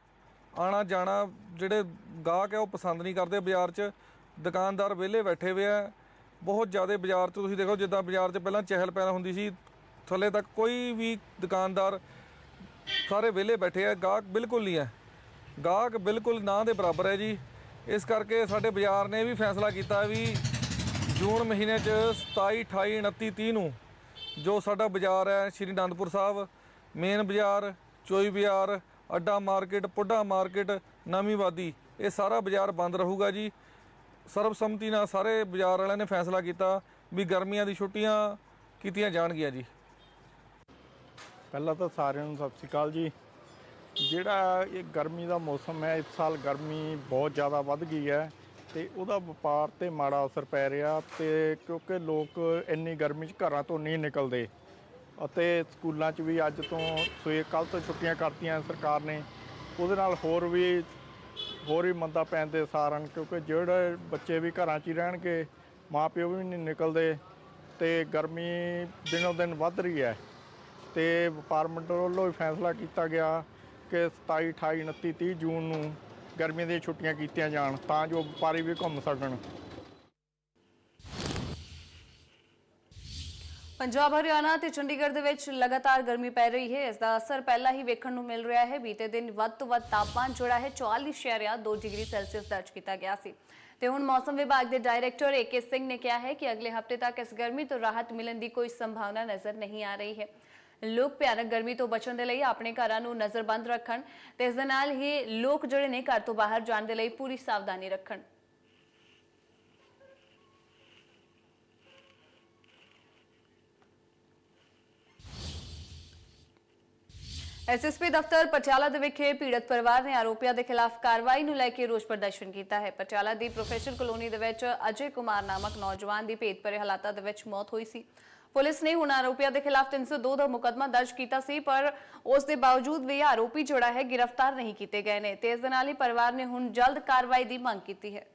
Speaker 3: ਆਣਾ ਜਾਣਾ ਜਿਹੜੇ ਗਾਹਕ ਹੈ, ਉਹ ਪਸੰਦ ਨਹੀਂ ਕਰਦੇ ਬਾਜ਼ਾਰ 'ਚ। ਦੁਕਾਨਦਾਰ ਵਿਹਲੇ ਬੈਠੇ ਹੋਏ ਆ। ਬਹੁਤ ਜ਼ਿਆਦਾ ਬਾਜ਼ਾਰ 'ਚ ਤੁਸੀਂ ਦੇਖੋ, ਜਿੱਦਾਂ ਬਾਜ਼ਾਰ 'ਚ ਪਹਿਲਾਂ ਚਹਿਲ ਪਹਿਲ ਹੁੰਦੀ ਸੀ। ਥੱਲੇ ਤੱਕ ਕੋਈ ਵੀ ਦੁਕਾਨਦਾਰ ਸਾਰੇ ਵਿਹਲੇ ਬੈਠੇ ਆ। ਗਾਹਕ ਬਿਲਕੁਲ ਨਹੀਂ ਹੈ। ਗਾਹਕ ਬਿਲਕੁਲ ਨਾ ਦੇ ਬਰਾਬਰ ਹੈ ਜੀ। ਇਸ ਕਰਕੇ ਸਾਡੇ ਬਾਜ਼ਾਰ ਨੇ ਵੀ ਫੈਸਲਾ ਕੀਤਾ ਵੀ ਜੂਨ ਮਹੀਨੇ 'ਚ 27 28 29 30 ਨੂੰ ਜੋ ਸਾਡਾ ਬਾਜ਼ਾਰ ਹੈ, ਸ਼੍ਰੀ ਅਨੰਦਪੁਰ ਸਾਹਿਬ ਮੇਨ ਬਾਜ਼ਾਰ, ਚੋਈ ਬਾਜ਼ਾਰ, ਅੱਡਾ ਮਾਰਕੀਟ, ਪੁੱਡਾ ਮਾਰਕੀਟ, ਨਵੀਂ ਵਾਦੀ, ਇਹ ਸਾਰਾ ਬਾਜ਼ਾਰ ਬੰਦ ਰਹੂਗਾ ਜੀ। ਸਰਬਸੰਮਤੀ ਨਾਲ ਸਾਰੇ ਬਾਜ਼ਾਰ ਵਾਲਿਆਂ ਨੇ ਫੈਸਲਾ ਕੀਤਾ ਵੀ ਗਰਮੀਆਂ ਦੀ ਛੁੱਟੀਆਂ ਕੀਤੀਆਂ ਜਾਣਗੀਆਂ ਜੀ।
Speaker 4: ਪਹਿਲਾਂ ਤਾਂ ਸਾਰਿਆਂ ਨੂੰ ਸਤਿ ਸ਼੍ਰੀ ਅਕਾਲ ਜੀ। ਜਿਹੜਾ ਇਹ ਗਰਮੀ ਦਾ ਮੌਸਮ ਹੈ, ਇਸ ਸਾਲ ਗਰਮੀ ਬਹੁਤ ਜ਼ਿਆਦਾ ਵੱਧ ਗਈ ਹੈ। ਤੇ ਉਹਦਾ ਵਪਾਰ ਤੇ ਮਾੜਾ ਅਸਰ ਪੈ ਰਿਹਾ ਤੇ ਕਿਉਂਕਿ ਲੋਕ ਇੰਨੀ ਗਰਮੀ 'ਚ ਘਰਾਂ ਤੋਂ ਨਹੀਂ ਨਿਕਲਦੇ। ਅਤੇ ਸਕੂਲਾਂ 'ਚ ਵੀ ਅੱਜ ਤੋਂ ਸਵੇਰ ਕੱਲ ਤੋਂ ਛੁੱਟੀਆਂ ਕਰਤੀਆਂ ਸਰਕਾਰ ਨੇ। ਉਹਦੇ ਨਾਲ ਹੋਰ ਵੀ ਹੋਰ ਵੀ ਮੰਦਾ ਪੈਣ ਦੇ ਸਾਰਨ ਕਿਉਂਕਿ ਜਿਹੜੇ ਬੱਚੇ ਵੀ ਘਰਾਂ 'ਚ ਹੀ ਰਹਿਣਗੇ, ਮਾਪਿਓ ਵੀ ਨਹੀਂ ਨਿਕਲਦੇ ਤੇ ਗਰਮੀ ਦਿਨੋਂ ਦਿਨ ਵੱਧ ਰਹੀ ਹੈ। ਤੇ ਵਪਾਰ ਮੰਡਲ ਵੱਲੋਂ ਵੀ ਫੈਸਲਾ ਕੀਤਾ ਗਿਆ ਕਿ 27 28 29 30 ਜੂਨ ਨੂੰ ਗਰਮੀਆਂ ਦੀਆਂ ਛੁੱਟੀਆਂ ਕੀਤੀਆਂ ਜਾਣ, ਤਾਂ ਜੋ ਵਪਾਰੀ ਵੀ ਘੁੰਮ ਸਕਣ।
Speaker 1: ਪੰਜਾਬ, ਹਰਿਆਣਾ ਤੇ ਚੰਡੀਗੜ੍ਹ ਦੇ ਵਿੱਚ ਲਗਾਤਾਰ ਗਰਮੀ ਪੈ ਰਹੀ ਹੈ। ਇਸ ਦਾ ਅਸਰ ਪਹਿਲਾਂ ਹੀ ਵੇਖਣ ਨੂੰ ਮਿਲ ਰਿਹਾ ਹੈ। ਬੀਤੇ ਦਿਨ ਵੱਧ ਤੋਂ ਵੱਧ ਤਾਪਮਾਨ ਜਿਹੜਾ ਹੈ। 44.2 ਡਿਗਰੀ ਸੈਲਸੀਅਸ ਦਰਜ ਕੀਤਾ ਗਿਆ ਸੀ। ਤੇ ਹੁਣ ਮੌਸਮ ਵਿਭਾਗ ਦੇ ਡਾਇਰੈਕਟਰ ਏਕੇ ਸਿੰਘ ਨੇ ਕਿਹਾ ਹੈ ਕਿ ਅਗਲੇ ਹਫ਼ਤੇ ਤੱਕ ਇਸ ਗਰਮੀ ਤੋਂ ਰਾਹਤ ਮਿਲਣ ਦੀ ਕੋਈ ਸੰਭਾਵਨਾ ਨਜ਼ਰ ਨਹੀਂ ਆ ਰਹੀ ਹੈ। ਲੋਕ ਭਿਆਨਕ ਗਰਮੀ ਤੋਂ ਬਚਣ ਦੇ ਲਈ ਆਪਣੇ ਘਰਾਂ ਨੂੰ ਨਜ਼ਰਬੰਦ ਰੱਖਣ ਤੇ ਇਸ ਦੇ ਨਾਲ ਹੀ ਲੋਕ ਜਿਹੜੇ ਨੇ ਘਰ ਤੋਂ ਬਾਹਰ ਜਾਣ ਦੇ ਲਈ ਪੂਰੀ ਸਾਵਧਾਨੀ ਰੱਖਣ। ਐਸਐਸਪੀ ਦਫ਼ਤਰ ਪਟਿਆਲਾ ਦੇ ਵਿਖੇ ਪੀੜਤ ਪਰਿਵਾਰ ਨੇ ਆਰੋਪੀਆਂ ਦੇ ਖਿਲਾਫ ਕਾਰਵਾਈ ਨੂੰ ਲੈ ਕੇ ਰੋਸ ਪ੍ਰਦਰਸ਼ਨ ਕੀਤਾ ਹੈ। ਪਟਿਆਲਾ ਦੀ ਪ੍ਰੋਫੈਸਰ ਕਲੋਨੀ ਦੇ ਵਿੱਚ ਅਜੇ ਕੁਮਾਰ ਨਾਮਕ ਨੌਜਵਾਨ ਦੀ ਭੇਤ ਭਰੇ ਹਾਲਾਤਾਂ ਦੇ ਵਿੱਚ ਮੌਤ ਹੋਈ ਸੀ। ਪੁਲਿਸ ਨੇ ਹੁਣ ਆਰੋਪੀਆਂ ਦੇ ਖਿਲਾਫ 302 ਦਾ ਮੁਕੱਦਮਾ ਦਰਜ ਕੀਤਾ ਸੀ, ਪਰ ਉਸ ਦੇ ਬਾਵਜੂਦ ਵੀ ਆਰੋਪੀ ਜਿਹੜਾ ਹੈ ਗ੍ਰਿਫਤਾਰ ਨਹੀਂ ਕੀਤੇ ਗਏ ਨੇ। ਤੇ ਇਸ ਦੇ ਨਾਲ ਹੀ ਪਰਿਵਾਰ ਨੇ ਹੁਣ ਜਲਦ ਕਾਰਵਾਈ ਦੀ ਮੰਗ ਕੀਤੀ ਹੈ।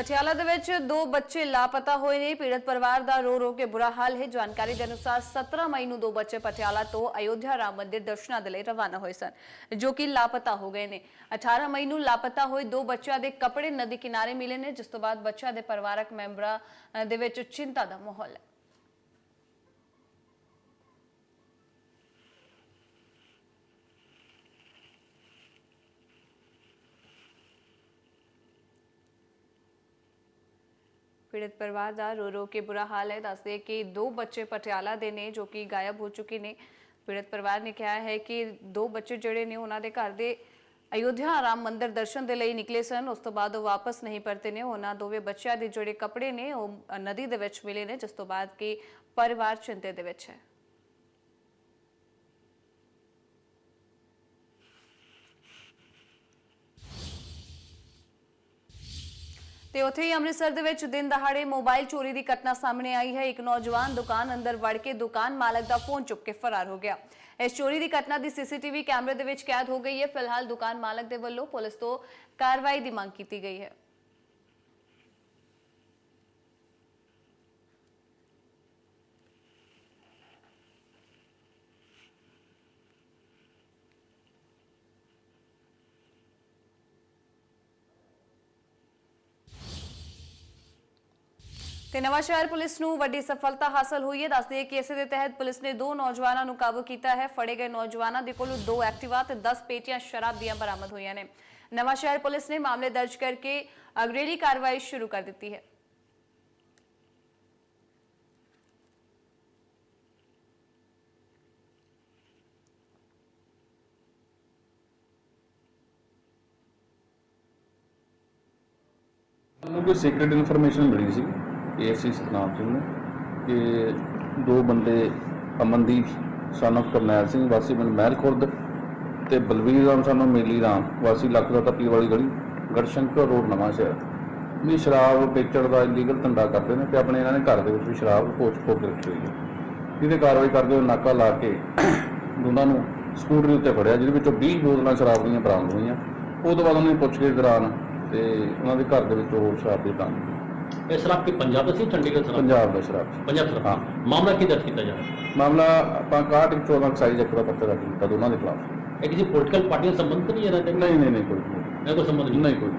Speaker 1: ਪਟਿਆਲਾ ਦੇ ਵਿੱਚ ਦੋ ਬੱਚੇ ਲਾਪਤਾ ਹੋਏ ਨੇ। ਪੀੜਤ ਪਰਿਵਾਰ ਦਾ ਰੋ ਰੋ ਕੇ ਬੁਰਾ ਹਾਲ ਹੈ। ਜਾਣਕਾਰੀ ਦੇ ਅਨੁਸਾਰ 17 ਮਈ ਨੂੰ ਦੋ ਬੱਚੇ ਪਟਿਆਲਾ ਤੋਂ ਅਯੋਧਿਆ ਰਾਮ ਮੰਦਿਰ ਦਰਸ਼ਨਾਂ ਦੇ ਲਈ ਰਵਾਨਾ ਹੋਏ ਸਨ, ਜੋ ਕਿ ਲਾਪਤਾ ਹੋ ਗਏ ਨੇ। 18 ਮਈ ਨੂੰ ਲਾਪਤਾ ਹੋਏ ਦੋ ਬੱਚਿਆਂ ਦੇ ਕੱਪੜੇ ਨਦੀ ਕਿਨਾਰੇ ਮਿਲੇ ਨੇ, ਜਿਸ ਤੋਂ ਬਾਅਦ ਬੱਚਿਆਂ ਦੇ ਪਰਿਵਾਰਕ ਮੈਂਬਰਾਂ ਦੇ ਵਿੱਚ ਚਿੰਤਾ ਦਾ ਮਾਹੌਲ ਹੈ। ਪੀੜਤ ਪਰਿਵਾਰ ਦਾ ਰੋ ਰੋ ਕੇ ਬੁਰਾ ਹਾਲ ਹੈ। ਦੱਸਦੇ ਕਿ ਦੋ ਬੱਚੇ ਪਟਿਆਲਾ ਦੇ ਨੇ ਜੋ ਕਿ ਗਾਇਬ ਹੋ ਚੁੱਕੇ ਨੇ। ਪੀੜਤ ਪਰਿਵਾਰ ਨੇ ਕਿਹਾ ਹੈ ਕਿ ਦੋ ਬੱਚੇ ਜਿਹੜੇ ਨੇ ਉਹਨਾਂ ਦੇ ਘਰ ਦੇ ਅਯੋਧਿਆ ਰਾਮ ਮੰਦਿਰ ਦਰਸ਼ਨ ਦੇ ਲਈ ਨਿਕਲੇ ਸਨ। ਉਸ ਤੋਂ ਬਾਅਦ ਉਹ ਵਾਪਸ ਨਹੀਂ ਪਰਤੇ ਨੇ। ਉਹਨਾਂ ਦੋਵੇਂ ਬੱਚਿਆਂ ਦੇ ਜਿਹੜੇ ਕੱਪੜੇ ਨੇ ਉਹ ਨਦੀ ਦੇ ਵਿੱਚ ਮਿਲੇ ਨੇ, ਜਿਸ ਤੋਂ ਬਾਅਦ ਕਿ ਪਰਿਵਾਰ ਚਿੰਤੇ ਦੇ ਵਿੱਚ ਹੈ। ਤੇ ਉੱਥੇ ਹੀ ਅੰਮ੍ਰਿਤਸਰ ਦੇ ਵਿੱਚ ਦਿਨ ਦਹਾੜੇ ਮੋਬਾਈਲ ਚੋਰੀ ਦੀ ਘਟਨਾ ਸਾਹਮਣੇ ਆਈ ਹੈ। ਇੱਕ ਨੌਜਵਾਨ ਦੁਕਾਨ ਅੰਦਰ ਵੜ ਕੇ ਦੁਕਾਨ ਮਾਲਕ ਦਾ ਫੋਨ ਚੁੱਕ ਕੇ ਫਰਾਰ ਹੋ ਗਿਆ। ਇਸ ਚੋਰੀ ਦੀ ਘਟਨਾ ਦੀ ਸੀਸੀਟੀਵੀ ਕੈਮਰੇ ਦੇ ਵਿੱਚ ਕੈਦ ਹੋ ਗਈ ਹੈ। ਫਿਲਹਾਲ ਦੁਕਾਨ ਮਾਲਕ ਦੇ ਵੱਲੋਂ ਪੁਲਿਸ ਤੋਂ ਕਾਰਵਾਈ ਦੀ ਮੰਗ ਕੀਤੀ ਗਈ ਹੈ। ਤੇ ਨਵਾਂ ਸ਼ਹਿਰ ਪੁਲਿਸ ਨੂੰ ਵੱਡੀ ਸਫਲਤਾ ਹਾਸਲ ਹੋਈ ਹੈ। ਦੱਸਦੇ ਹੈ ਕਿ ਇਸੇ ਦੇ ਤਹਿਤ ਪੁਲਿਸ ਨੇ ਦੋ ਨੌਜਵਾਨਾਂ ਨੂੰ ਕਾਬੂ ਕੀਤਾ ਹੈ। ਫੜੇ ਗਏ ਨੌਜਵਾਨਾਂ ਦੇ ਕੋਲੋਂ ਦੋ ਐਕਟਿਵਾ ਤੇ 10 ਪੇਟੀਆਂ ਸ਼ਰਾਬ ਦੀਆਂ ਬਰਾਮਦ ਹੋਈਆਂ ਨੇ। ਨਵਾਂ ਸ਼ਹਿਰ ਪੁਲਿਸ ਨੇ ਮਾਮਲੇ ਦਰਜ ਕਰਕੇ ਅਗਰੇਲੀ ਕਾਰਵਾਈ ਸ਼ੁਰੂ ਕਰ ਦਿੱਤੀ ਹੈ।
Speaker 5: ਮੈਨੂੰ ਕੋਈ ਸੀਕ੍ਰੀਟ ਇਨਫੋਰਮੇਸ਼ਨ ਮਿਲੀ ਸੀ? ਏਐਸਸੀ ਸਤਨਾਮ ਸਿੰਘ ਨੂੰ ਕਿ ਦੋ ਬੰਦੇ ਅਮਨਦੀਪ, son ਕਰਨੈਲ ਸਿੰਘ, ਵਾਸੀ ਪਿੰਡ ਮਹਿਲ ਖੁਰਦ ਤੇ ਬਲਵੀਰ ਰਾਮ, son ਮੇਲੀ ਰਾਮ, ਵਾਸੀ ਲੱਖ ਦਾ ਤੱਪੀ ਵਾਲੀ ਗਲੀ, ਗੜਸ਼ੰਕਰ ਰੋਡ, ਨਵਾਂ ਸ਼ਹਿਰ। ਵੀ ਸ਼ਰਾਬ ਵੇਚਣ ਦਾ ਇਲੀਗਲ ਧੰਦਾ ਕਰਦੇ ਨੇ ਤੇ ਆਪਣੇ ਇਹਨਾਂ ਨੇ ਘਰ ਦੇ ਵਿੱਚ ਵੀ ਸ਼ਰਾਬ ਪੋਚ ਪੋਚ ਕੇ ਰੱਖੀ ਹੋਈ ਹੈ। ਇਹਦੇ ਕਾਰਵਾਈ ਕਰਦੇ ਹੋਏ ਨਾਕਾ ਲਾ ਕੇ ਦੋਨਾਂ ਨੂੰ ਸਕੂਟਰੀ ਉੱਤੇ ਫੜਿਆ, ਜਿਹਦੇ ਵਿੱਚੋਂ 20 ਬੋਤਲਾਂ ਸ਼ਰਾਬ ਦੀਆਂ ਬਰਾਮਦ ਹੋਈਆਂ। ਉਹ ਤੋਂ ਬਾਅਦ ਉਹਨਾਂ ਦੀ ਪੁੱਛਗਿੱਛ ਦੌਰਾਨ ਤੇ ਉਹਨਾਂ ਦੇ ਘਰ ਦੇ ਵਿੱਚ ਉਹ ਸ਼ਰਾਬ ਦੇ ਤਾਂ
Speaker 6: ਇਹ ਸ਼ਰਾਬ ਕਿ ਪੰਜਾਬ ਦਾ ਸੀ ਚੰਡੀਗੜ੍ਹ ਸ਼ਰਾਬ?
Speaker 5: ਪੰਜਾਬ ਦਾ ਸ਼ਰਾਬ
Speaker 6: ਸ਼ਰਾਬ।
Speaker 5: ਹਾਂ।
Speaker 6: ਮਾਮਲਾ ਕੀ ਦਰਜ ਕੀਤਾ ਜਾ ਰਿਹਾ?
Speaker 5: ਮਾਮਲਾ ਆਪਾਂ 61 14 ਸਾਈਜ਼ ਇੱਕ ਦਾ ਪੱਤਰ ਰੱਖ ਦਿੱਤਾ ਦੋਨਾਂ ਦੇ ਖਿਲਾਫ।
Speaker 6: ਇਹ ਕਿਸੇ ਪੋਲੀਟੀਕਲ ਪਾਰਟੀ ਨਾਲ ਸੰਬੰਧਿਤ ਨਹੀਂ ਹੈ ਇਹਨਾਂ ਦੇ
Speaker 5: ਨਹੀਂ ਨਹੀਂ ਨਹੀਂ ਕੋਈ ਨਹੀਂ।
Speaker 6: ਇਹ ਕੋਈ ਸੰਬੰਧ ਨਹੀਂ।
Speaker 5: ਨਹੀਂ ਕੋਈ।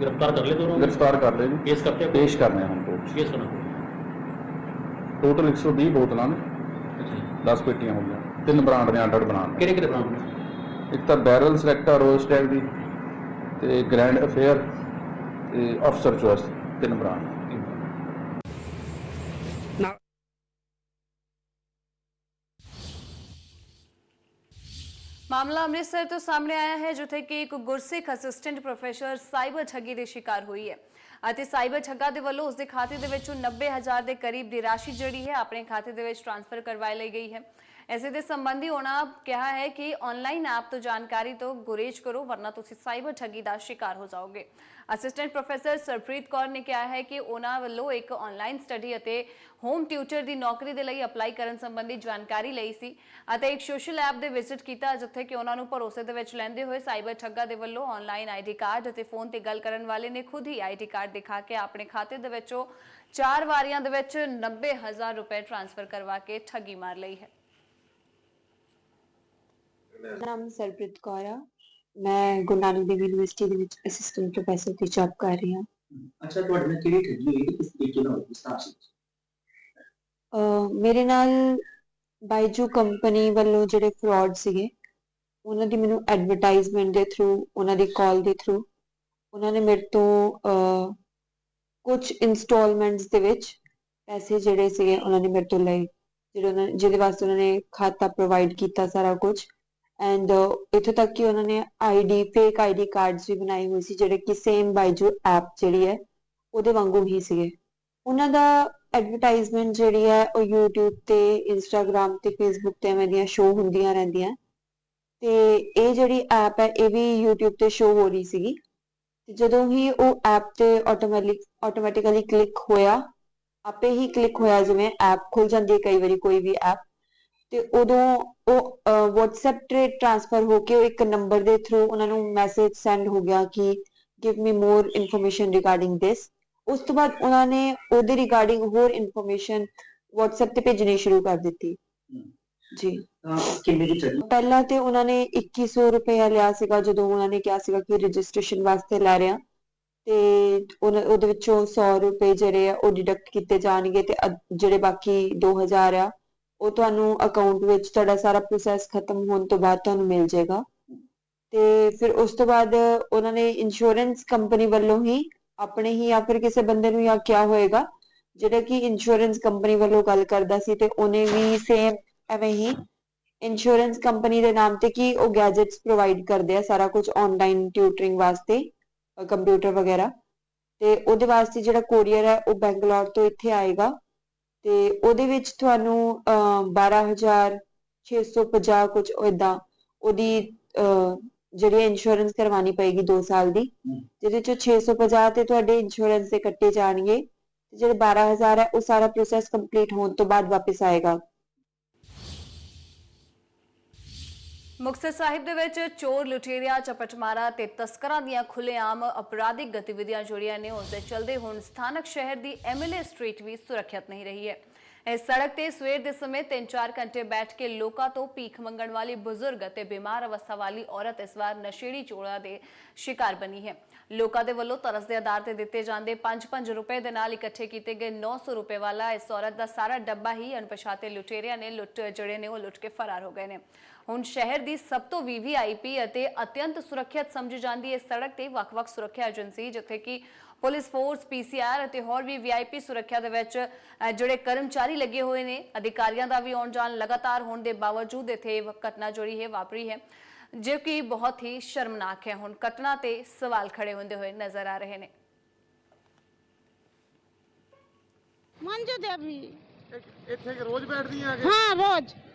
Speaker 6: ਗ੍ਰਿਫਤਾਰ ਕਰ ਲਏ ਦੋਨੋਂ?
Speaker 5: ਗ੍ਰਿਫਤਾਰ ਕਰ ਲਏ ਜੀ।
Speaker 6: ਕੇਸ ਕਰਤੇ
Speaker 5: ਪੇਸ਼ ਕਰਨੇ ਹੁਣ ਕੋਰਟ
Speaker 6: ਕੇਸ ਕਰਨਾ
Speaker 5: ਟੋਟਲ 120 ਬੋਤਲਾਂ ਨੇ।
Speaker 6: ਅੱਛਾ ਜੀ।
Speaker 5: 10 ਪੇਟੀਆਂ ਹੋ ਗਈਆਂ। ਤਿੰਨ ਬ੍ਰਾਂਡ ਨੇ ਅੱਡ ਬਣਾਉਣ
Speaker 6: ਕਿਹੜੇ ਕਿਹੜੇ ਬ੍ਰਾਂਡ
Speaker 5: ਇੱਕ ਤਾਂ ਬੈਰਲ ਸਿਲੈਕਟਾ ਰੋਜ਼ ਟੈਗ ਦੀ। ਤੇ ਗ੍ਰੈਂਡ ਅਫੇਅਰ ਤੇ ਅਫਸਰ ਚੋਇਸ ਤਿੰਨ ਬ੍ਰਾਂਡ
Speaker 1: ਮਾਮਲਾ ਅੰਮ੍ਰਿਤਸਰ ਤੋਂ ਸਾਹਮਣੇ ਆਇਆ ਹੈ, ਜਿੱਥੇ ਕਿ ਇੱਕ ਗੁਰਸਿੱਖ ਅਸਿਸਟੈਂਟ ਪ੍ਰੋਫੈਸਰ ਸਾਈਬਰ ਠੱਗੀ ਦੇ ਸ਼ਿਕਾਰ ਹੋਈ ਹੈ। ਅਤੇ ਸਾਈਬਰ ਠੱਗਾ ਦੇ ਵੱਲੋਂ ਉਸਦੇ ਖਾਤੇ ਦੇ ਵਿੱਚੋਂ 90000 ਦੇ ਕਰੀਬ ਦੀ ਰਾਸ਼ੀ ਜਿਹੜੀ ਹੈ, ਆਪਣੇ ਖਾਤੇ ਦੇ ਵਿੱਚ ਟ੍ਰਾਂਸਫਰ ਕਰਵਾਈ ਲਈ ਗਈ ਹੈ। ਐਸੇ ਦੇ ਸੰਬੰਧੀ ਉਹਨਾਂ ਕਿਹਾ ਹੈ ਕਿ ਆਨਲਾਈਨ ਐਪ ਤੋਂ ਜਾਣਕਾਰੀ ਤੋਂ ਗੁਰੇਜ਼ ਕਰੋ, ਵਰਨਾ ਤੁਸੀਂ ਸਾਈਬਰ ਠੱਗੀ ਦਾ ਸ਼ਿਕਾਰ ਹੋ ਜਾਓਗੇ। ਅਸਿਸਟੈਂਟ ਪ੍ਰੋਫੈਸਰ ਸਰਪ੍ਰੀਤ ਕੌਰ ਨੇ ਕਿਹਾ ਹੈ ਕਿ ਉਹਨਾਂ ਵੱਲੋਂ ਇੱਕ ਆਨਲਾਈਨ ਸਟੱਡੀ ਅਤੇ ਹੋਮ ਟਿਊਟਰ ਦੀ ਨੌਕਰੀ ਦੇ ਲਈ ਅਪਲਾਈ ਕਰਨ ਸੰਬੰਧੀ ਜਾਣਕਾਰੀ ਲਈ ਸੀ ਅਤੇ ਇੱਕ ਸੋਸ਼ਲ ਐਪ ਦੇ ਵਿਜ਼ਿਟ ਕੀਤਾ, ਜਿੱਥੇ ਕਿ ਉਹਨਾਂ ਨੂੰ ਭਰੋਸੇ ਦੇ ਵਿੱਚ ਲੈਂਦੇ ਹੋਏ ਸਾਈਬਰ ਠੱਗਾ ਦੇ ਵੱਲੋਂ ਆਨਲਾਈਨ ਆਈਡੀ ਕਾਰਡ ਅਤੇ ਫੋਨ ਤੇ ਗੱਲ ਕਰਨ ਵਾਲੇ ਨੇ ਖੁਦ ਹੀ ਆਈਡੀ ਕਾਰਡ ਦਿਖਾ ਕੇ ਆਪਣੇ ਖਾਤੇ ਦੇ ਵਿੱਚੋਂ ਚਾਰ ਵਾਰੀਆਂ ਦੇ ਵਿੱਚ 90000 ਰੁਪਏ ਟ੍ਰਾਂਸਫਰ ਕਰਵਾ ਕੇ ਠੱਗੀ ਮਾਰ ਲਈ ਹੈ।
Speaker 7: ਮੇਰਾ ਨਾਮ ਸਰਬ੍ਰਿਤ ਕੌਰ ਆ। ਮੈਂ ਗੁਰੂ ਨਾਨਕ ਦੇਵ ਯੂਨੀਵਰਸਿਟੀ ਦੇ ਵਿੱਚ ਅਸਿਸਟੈਂਟ ਪ੍ਰੋਫੈਸਰ ਦੀ ਜੌਬ ਕਰ ਰਹੀ ਹਾਂ।
Speaker 8: ਅੱਛਾ ਤੁਹਾਡੇ ਨਾਲ ਕਿਹੜੀ ਠੱਗੀ ਹੋਈ ਤੇ ਕਿਸ ਤਰੀਕੇ ਨਾਲ ਹੋਈ ਵਿਸਤਾਰ ਸੀ।
Speaker 7: ਅਹ ਮੇਰੇ ਨਾਲ ਬਾਈਜੂ ਕੰਪਨੀ ਵੱਲੋਂ ਜਿਹੜੇ ਫਰਾਡ ਸੀਗੇ ਉਹਨਾਂ ਦੀ ਮੈਨੂੰ ਐਡਵਰਟਾਈਜ਼ਮੈਂਟ ਦੇ ਥਰੂ ਉਹਨਾਂ ਦੀ ਕਾਲ ਦੇ ਥਰੂ ਉਹਨਾਂ ਨੇ ਮੇਰੇ ਤੋਂ ਕੁਝ ਇਨਸਟਾਲਮੈਂਟਸ ਦੇ ਵਿੱਚ ਪੈਸੇ ਜਿਹੜੇ ਸੀਗੇ ਉਹਨਾਂ ਨੇ ਮੇਰੇ ਤੋਂ ਲਏ ਜਿਹੜੇ ਉਹਨਾਂ ਜਿਹਦੇ ਵਾਸਤੇ ਉਹਨਾਂ ਨੇ ਖਾਤਾ ਪ੍ਰੋਵਾਈਡ ਕੀਤਾ ਸਾਰਾ ਕੁਝ ਐਂਡ uh, ਇੱਥੋਂ ਤੱਕ ਕਿ ਉਹਨਾਂ ਨੇ ਆਈਡੀ ਫੇਕ ਆਈਡੀ ਕਾਰਡਸ ਵੀ ਬਣਾਏ ਹੋਏ ਸੀ, ਜਿਹੜੇ ਕਿ ਸੇਮ ਬਾਈਜੂ ਐਪ ਜਿਹੜੀ ਹੈ, ਉਹਦੇ ਵਾਂਗੂ ਹੀ ਸੀਗੇ। ਉਹਨਾਂ ਦਾ ਐਡਵਰਟਾਈਜ਼ਮੈਂਟ ਜਿਹੜੀ ਹੈ, ਉਹ YouTube ਤੇ, Instagram ਤੇ, Facebook ਤੇ ਐਵੇਂ ਦੀਆਂ ਸ਼ੋਅ ਹੁੰਦੀਆਂ ਰਹਿੰਦੀਆਂ। ਤੇ ਇਹ ਜਿਹੜੀ ਐਪ ਹੈ, ਇਹ ਵੀ YouTube ਤੇ ਸ਼ੋਅ ਹੋ ਰਹੀ ਸੀਗੀ। ਤੇ ਜਦੋਂ ਹੀ ਉਹ ਐਪ ਤੇ ਆਟੋਮੈਟਿਕ ਆਟੋਮੈਟਿਕਲੀ ਕਲਿੱਕ ਹੋਇਆ, ਆਪੇ ਹੀ ਕਲਿੱਕ ਹੋਇਆ ਜਿਵੇਂ ਐਪ ਖੁੱਲ ਜਾਂਦੀ ਹੈ ਕਈ ਵਾਰੀ ਕੋਈ ਵੀ ਐਪ ਤੇ ਉਦੋਂ ਉਹ WhatsApp ਤੇ ਟ੍ਰਾਂਸਫਰ ਹੋ ਕੇ ਉਹ ਇੱਕ ਨੰਬਰ ਦੇ ਥਰੂ ਉਹਨਾਂ ਨੂੰ ਮੈਸੇਜ ਸੈਂਡ ਹੋ ਗਿਆ ਕਿ give me more information regarding this ਉਸ ਤੋਂ ਬਾਅਦ ਉਹਨਾਂ ਨੇ ਉਹਦੇ ਰਿਗਾਰਡਿੰਗ ਹੋਰ ਇਨਫੋਰਮੇਸ਼ਨ WhatsApp ਤੇ ਭੇਜਣੀ ਸ਼ੁਰੂ ਕਰ ਦਿੱਤੀ। ਜੀ।
Speaker 8: ਤਾਂ ਕਿੰਨੇ ਦੀ ਚੱਲੀ?
Speaker 7: ਪਹਿਲਾਂ ਤੇ ਉਹਨਾਂ ਨੇ 2100 ਰੁਪਇਆ ਲਿਆ ਸੀਗਾ ਜਦੋਂ ਉਹਨਾਂ ਨੇ ਕਿਹਾ ਸੀਗਾ ਕਿ ਰਜਿਸਟ੍ਰੇਸ਼ਨ ਵਾਸਤੇ ਲੈ ਰਹੇ। ਆ ਤੇ ਉਹਦੇ ਵਿੱਚੋਂ 100 ਰੁਪਏ ਜਿਹੜੇ ਆ ਉਹ ਡਿਡਕਟ ਕੀਤੇ ਜਾਣਗੇ ਤੇ ਜਿਹੜੇ ਬਾਕੀ 2000 ਆ ਉਹ ਤੁਹਾਨੂੰ ਅਕਾਊਂਟ ਵਿੱਚ ਤੁਹਾਡਾ ਸਾਰਾ ਪ੍ਰੋਸੈਸ ਖਤਮ ਹੋਣ ਤੋਂ ਬਾਅਦ ਤੁਹਾਨੂੰ ਮਿਲ ਜਾਏਗਾ। ਤੇ ਫਿਰ ਉਸ ਤੋਂ ਬਾਅਦ ਉਹਨਾਂ ਨੇ ਇੰਸ਼ੋਰੈਂਸ ਕੰਪਨੀ ਵੱਲੋਂ ਹੀ ਆਪਣੇ ਹੀ ਜਾਂ ਫਿਰ ਕਿਸੇ ਬੰਦੇ ਨੂੰ ਜਾਂ ਕਿਆ ਹੋਏਗਾ, ਜਿਹੜਾ ਕਿ ਇੰਸ਼ੋਰੈਂਸ ਕੰਪਨੀ ਵੱਲੋਂ ਗੱਲ ਕਰਦਾ ਸੀ ਤੇ ਉਹਨੇ ਵੀ ਸੇਮ ਐਵੇਂ ਹੀ ਇੰਸ਼ੋਰੈਂਸ ਕੰਪਨੀ ਦੇ ਨਾਮ ਤੇ ਕੀ ਉਹ ਗੈਜਟਸ ਪ੍ਰੋਵਾਈਡ ਕਰਦੇ ਆ ਸਾਰਾ ਕੁਝ ਆਨਲਾਈਨ ਟਿਊਟਰਿੰਗ ਵਾਸਤੇ ਕੰਪਿਊਟਰ ਵਗੈਰਾ। ਤੇ ਉਹਦੇ ਵਾਸਤੇ ਜਿਹੜਾ ਕੋਰੀਅਰ ਹੈ ਉਹ ਬੈਂਗਲੌਰ ਤੋਂ ਇੱਥੇ ਆਏਗਾ। ਤੇ ਉਹਦੇ ਵਿੱਚ ਤੁਹਾਨੂੰ 12650 ਕੁਝ ਇਦਾਂ ਉਹਦੀ ਜਿਹੜੀ ਇੰਸ਼ੋਰੈਂਸ ਕਰਵਾਉਣੀ ਪਏਗੀ 2 ਸਾਲ ਦੀ ਜਿਹਦੇ ਚੋਂ 650 ਤੇ ਤੁਹਾਡੇ ਇੰਸ਼ੋਰੈਂਸ ਦੇ ਕੱਟੇ ਜਾਣਗੇ। ਤੇ ਜਿਹੜੇ 12000 ਹੈ ਉਹ ਸਾਰਾ ਪ੍ਰੋਸੈਸ ਕੰਪਲੀਟ ਹੋਣ ਤੋਂ ਬਾਅਦ ਵਾਪਸ ਆਏਗਾ।
Speaker 1: ਮੁਕਤਸਰ ਸਾਹਿਬ ਦੇ ਵਿੱਚ ਚੋਰ ਲੁਟੇਰਿਆਂ, ਚਪਟਮਾਰਾ ਤੇ ਤਸਕਰਾਂ ਦੀਆਂ ਖੁੱਲੇਆਮ ਅਪਰਾਧਿਕ ਗਤੀਵਿਧੀਆਂ ਜੁੜੀਆਂ ਨੇ ਉਸ ਦੇ ਚਲਦੇ ਹੁਣ ਸਥਾਨਕ ਸ਼ਹਿਰ ਦੀ ਐਮਐਲਏ ਸਟਰੀਟ ਵੀ ਸੁਰੱਖਿਅਤ ਨਹੀਂ ਰਹੀ ਹੈ। ਇਸ ਸੜਕ ਤੇ ਸਵੇਰ ਦੇ ਸਮੇਂ 3-4 ਘੰਟੇ ਬੈਠ ਕੇ ਲੋਕਾਂ ਤੋਂ ਭੀਖ ਮੰਗਣ ਵਾਲੀ ਬਜ਼ੁਰਗ ਅਤੇ ਬਿਮਾਰ ਅਵਸਥਾ ਵਾਲੀ ਔਰਤ ਇਸ ਵਾਰ ਨਸ਼ੇੜੀ ਚੋਰਾਂ ਦੇ ਸ਼ਿਕਾਰ ਬਣੀ ਹੈ। ਲੋਕਾਂ ਦੇ ਵੱਲੋਂ ਤਰਸ ਦੇ ਆਧਾਰ ਤੇ ਦਿੱਤੇ ਜਾਂਦੇ 5-5 ਰੁਪਏ ਦੇ ਨਾਲ ਇਕੱਠੇ ਕੀਤੇ ਗਏ 900 ਰੁਪਏ ਵਾਲਾ ਇਸ ਔਰਤ ਦਾ ਸਾਰਾ ਡੱਬਾ ਹੀ ਅਣਪਛਾਤੇ ਲੁਟੇਰਿਆਂ ਨੇ ਲੁੱਟ, ਜਿਹੜੇ ਨੇ ਉਹ ਲੁੱਟ ਕੇ ਫਰਾਰ ਹੋ ਗਏ ਨੇ। ਹੁਣ ਸ਼ਹਿਰ ਦੀ ਸਭ ਤੋਂ ਵੀਵੀਆਈਪੀ ਅਤੇ ਅਤਿਅੰਤ ਸੁਰੱਖਿਅਤ ਸਮਝੀ ਜਾਂਦੀ ਇਸ ਸੜਕ ਤੇ ਵੱਖ-ਵੱਖ ਸੁਰੱਖਿਆ ਏਜੰਸੀ ਜਿੱਥੇ ਕਿ ਪੁਲਿਸ ਫੋਰਸ ਪੀਸੀਆਰ ਅਤੇ ਹੋਰ ਵੀ ਵੀਆਈਪੀ ਸੁਰੱਖਿਆ ਦੇ ਵਿੱਚ ਜਿਹੜੇ ਕਰਮਚਾਰੀ ਲੱਗੇ ਹੋਏ ਨੇ ਅਧਿਕਾਰੀਆਂ ਦਾ ਵੀ ਆਉਣ ਜਾਣ ਲਗਾਤਾਰ ਹੋਣ ਦੇ ਬਾਵਜੂਦ ਇੱਥੇ ਘਟਨਾ ਜੁੜੀ ਹੈ ਵਾਪਰੀ ਹੈ ਜੋ ਕਿ ਬਹੁਤ ਹੀ ਸ਼ਰਮਨਾਕ ਹੈ। ਹੁਣ ਘਟਨਾ ਤੇ ਸਵਾਲ ਖੜੇ ਹੁੰਦੇ ਹੋਏ ਨਜ਼ਰ ਆ ਰਹੇ ਨੇ।
Speaker 9: ਮੰਜੂ ਦੇਵੀ।
Speaker 10: ਇੱਥੇ ਰੋਜ਼ ਬੈਠਦੀਆਂ ਆ ਕੇ?
Speaker 9: ਹਾਂ ਰੋਜ਼।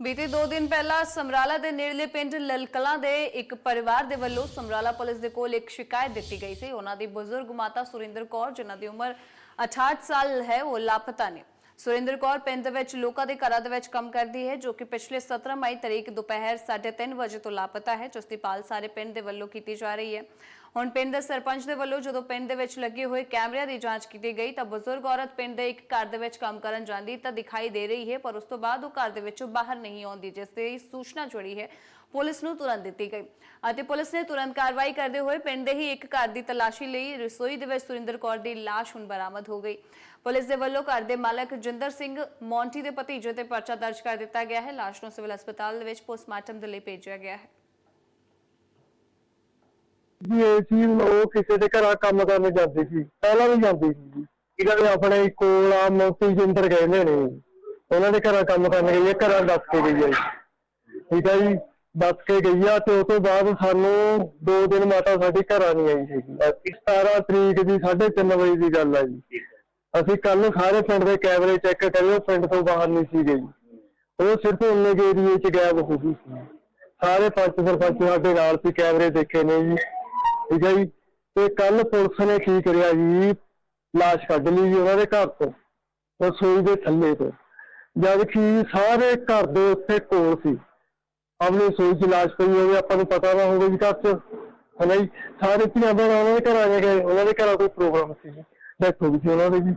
Speaker 1: ਬੀਤੇ 2 ਦਿਨ ਪਹਿਲਾਂ ਸਮਰਾਲਾ ਦੇ ਨੇੜਲੇ ਪਿੰਡ ਲਲਕਲਾਂ ਦੇ ਇੱਕ ਪਰਿਵਾਰ ਦੇ ਵੱਲੋਂ ਸਮਰਾਲਾ ਪੁਲਿਸ ਦੇ ਕੋਲ ਇੱਕ ਸ਼ਿਕਾਇਤ ਦਿੱਤੀ ਗਈ ਸੀ। ਉਹਨਾਂ ਦੀ ਬਜ਼ੁਰਗ ਮਾਤਾ ਸੁਰਿੰਦਰ ਕੌਰ, ਜਿਨ੍ਹਾਂ ਦੀ ਉਮਰ 68 ਸਾਲ ਹੈ, ਉਹ ਲਾਪਤਾ ਨੇ। ਸੁਰਿੰਦਰ ਕੌਰ ਪਿੰਡ ਦੇ ਵਿੱਚ ਲੋਕਾਂ ਦੇ ਘਰਾਂ ਦੇ ਵਿੱਚ ਕੰਮ ਕਰਦੀ ਹੈ, ਜੋ ਕਿ ਪਿਛਲੇ 17 ਮਈ ਤਰੀਕ ਦੁਪਹਿਰ 3:30 ਵਜੇ ਤੋਂ ਲਾਪਤਾ ਹੈ, ਜਿਸ ਦੀ ਪਾਲ ਸਾਰੇ ਪਿੰਡ ਦੇ ਵੱਲੋਂ ਕੀਤੀ ਜਾ ਰਹੀ ਹੈ। ਹੁਣ ਪਿੰਡ ਦੇ ਸਰਪੰਚ ਦੇ ਵੱਲੋਂ ਜਦੋਂ ਪਿੰਡ ਦੇ ਵਿੱਚ ਲੱਗੇ ਹੋਏ ਕੈਮਰਿਆਂ ਦੀ ਜਾਂਚ ਕੀਤੀ ਗਈ ਤਾਂ ਬਜ਼ੁਰਗ ਔਰਤ ਪਿੰਡ ਦੇ ਇੱਕ ਘਰ ਦੇ ਵਿੱਚ ਕੰਮ ਕਰਨ ਜਾਂਦੀ ਤਾਂ ਦਿਖਾਈ ਦੇ ਰਹੀ ਹੈ, ਪਰ ਉਸ ਤੋਂ ਬਾਅਦ ਉਹ ਘਰ ਦੇ ਵਿੱਚੋਂ ਬਾਹਰ ਨਹੀਂ ਆਉਂਦੀ, ਜਿਸ ਦੀ ਸੂਚਨਾ ਜੁੜੀ ਹੈ। ਪੁਲਿਸ ਨੂੰ ਤੁਰੰਤ ਦਿੱਤੀ ਗਈ ਅਤੇ ਪੁਲਿਸ ਨੇ ਤੁਰੰਤ ਕਾਰਵਾਈ ਕਰਦੇ ਹੋਏ ਪਿੰਡ ਦੇ ਹੀ ਇੱਕ ਘਰ ਦੀ ਤਲਾਸ਼ੀ ਲਈ ਰਸੋਈ ਦੇ ਵਿੱਚ ਸੁਰਿੰਦਰ ਕੌਰ ਦੀ ਲਾਸ਼ ਹੁਣ ਬਰਾਮਦ ਹੋ ਗਈ। ਪੁਲਿਸ ਦੇ ਵੱਲੋਂ ਘਰ ਦੇ ਮਾਲਕ ਜਿੰਦਰ ਸਿੰਘ ਮੌਂਟੀ ਦੇ ਭਤੀਜੇ ਤੇ ਪਰਚਾ ਦਰਜ ਕਰ ਦਿੱਤਾ ਗਿਆ ਹੈ। ਲਾਸ਼ ਨੂੰ ਸਿਵਲ ਹਸਪਤਾਲ ਦੇ ਵਿੱਚ ਪੋਸਟਮਾਰਟਮ ਦੇ ਲਈ ਭੇਜਿਆ ਗਿਆ ਹੈ।
Speaker 11: ਜੀ ਇਹ ਸੀ ਉਹ ਕਿਸੇ ਦੇ ਘਰਾਂ ਕੰਮ ਕਰਨ ਜਾਂਦੀ ਸੀ ਪਹਿਲਾਂ ਵੀ ਜਾਂਦੀ ਸੀ ਜੀ। ਇਹਨਾਂ ਦੇ ਆਪਣੇ ਕੋਲ ਆ ਮੋਤੀ ਜਿੰਦਰ ਕਹਿੰਦੇ ਨੇ। ਜੀ। ਉਹਨਾਂ ਦੇ ਘਰਾਂ ਕੰਮ ਕਰਨ ਗਈ ਹੈ ਘਰਾਂ ਦੱਸ ਕੇ ਗਈ ਹੈ। ਜੀ। ਠੀਕ ਹੈ ਜੀ ਦੱਸ ਕੇ ਗਈ ਆ ਤੇ ਉਸ ਤੋਂ ਬਾਅਦ ਸਾਨੂੰ ਦੋ ਦਿਨ ਮਾਤਾ ਸਾਡੀ ਘਰਾਂ ਨਹੀਂ ਆਈ ਸੀਗੀ। ਅਸੀਂ 17 ਤਰੀਕ ਦੀ 3:30 ਵਜੇ ਦੀ ਗੱਲ ਆ ਜੀ। ਅਸੀਂ ਕੱਲ ਨੂੰ ਸਾਰੇ ਪਿੰਡ ਦੇ ਕੈਮਰੇ ਚੈੱਕ ਕਰੇ ਉਹ ਪਿੰਡ ਤੋਂ ਬਾਹਰ ਨਹੀਂ ਸੀ ਗਈ ਉਹ ਸਿਰਫ ਦੇ ਏਰੀਏ 'ਚ ਗਾਇਬ ਹੋ ਗਈ ਸੀ। ਸਾਰੇ ਪੰਚ ਸਰਪੰਚ ਸਾਡੇ ਨਾਲ ਸੀ ਕੈਮਰੇ ਦੇਖੇ ਨੇ ਜੀ। ਠੀਕ ਹੈ ਜੀ। ਤੇ ਕੱਲ ਪੁਲਿਸ ਨੇ ਕੀ ਕਰਿਆ ਜੀ? ਲਾਸ਼ ਕੱਢ ਲਈ ਜੀ ਉਹਨਾਂ ਦੇ ਘਰ ਤੋਂ, ਰਸੋਈ ਦੇ ਥੱਲੇ ਤੋਂ। ਜਦ ਕਿ ਸਾਰੇ ਘਰ ਦੇ ਉੱਤੇ ਕੋਲ ਸੀ। ਆਪਣੀ ਰਸੋਈ 'ਚ ਲਾਸ਼ ਪਈ ਹੋਵੇ, ਆਪਾਂ ਨੂੰ ਪਤਾ ਨਾ ਹੋਵੇ ਜੀ ਘਰ 'ਚ। ਹਨਾ ਜੀ? ਸਾਰੇ ਧੀਆਂ ਭੈਣਾਂ ਉਹਨਾਂ ਦੇ ਘਰਾਂ ਜਾ ਕੇ ਉਹਨਾਂ ਦੇ ਘਰਾਂ ਕੋਈ ਪ੍ਰੋਗਰਾਮ ਸੀ ਜੀ। ਡੈਥ ਹੋ ਗਈ ਸੀ ਉਹਨਾਂ ਦੀ ਜੀ।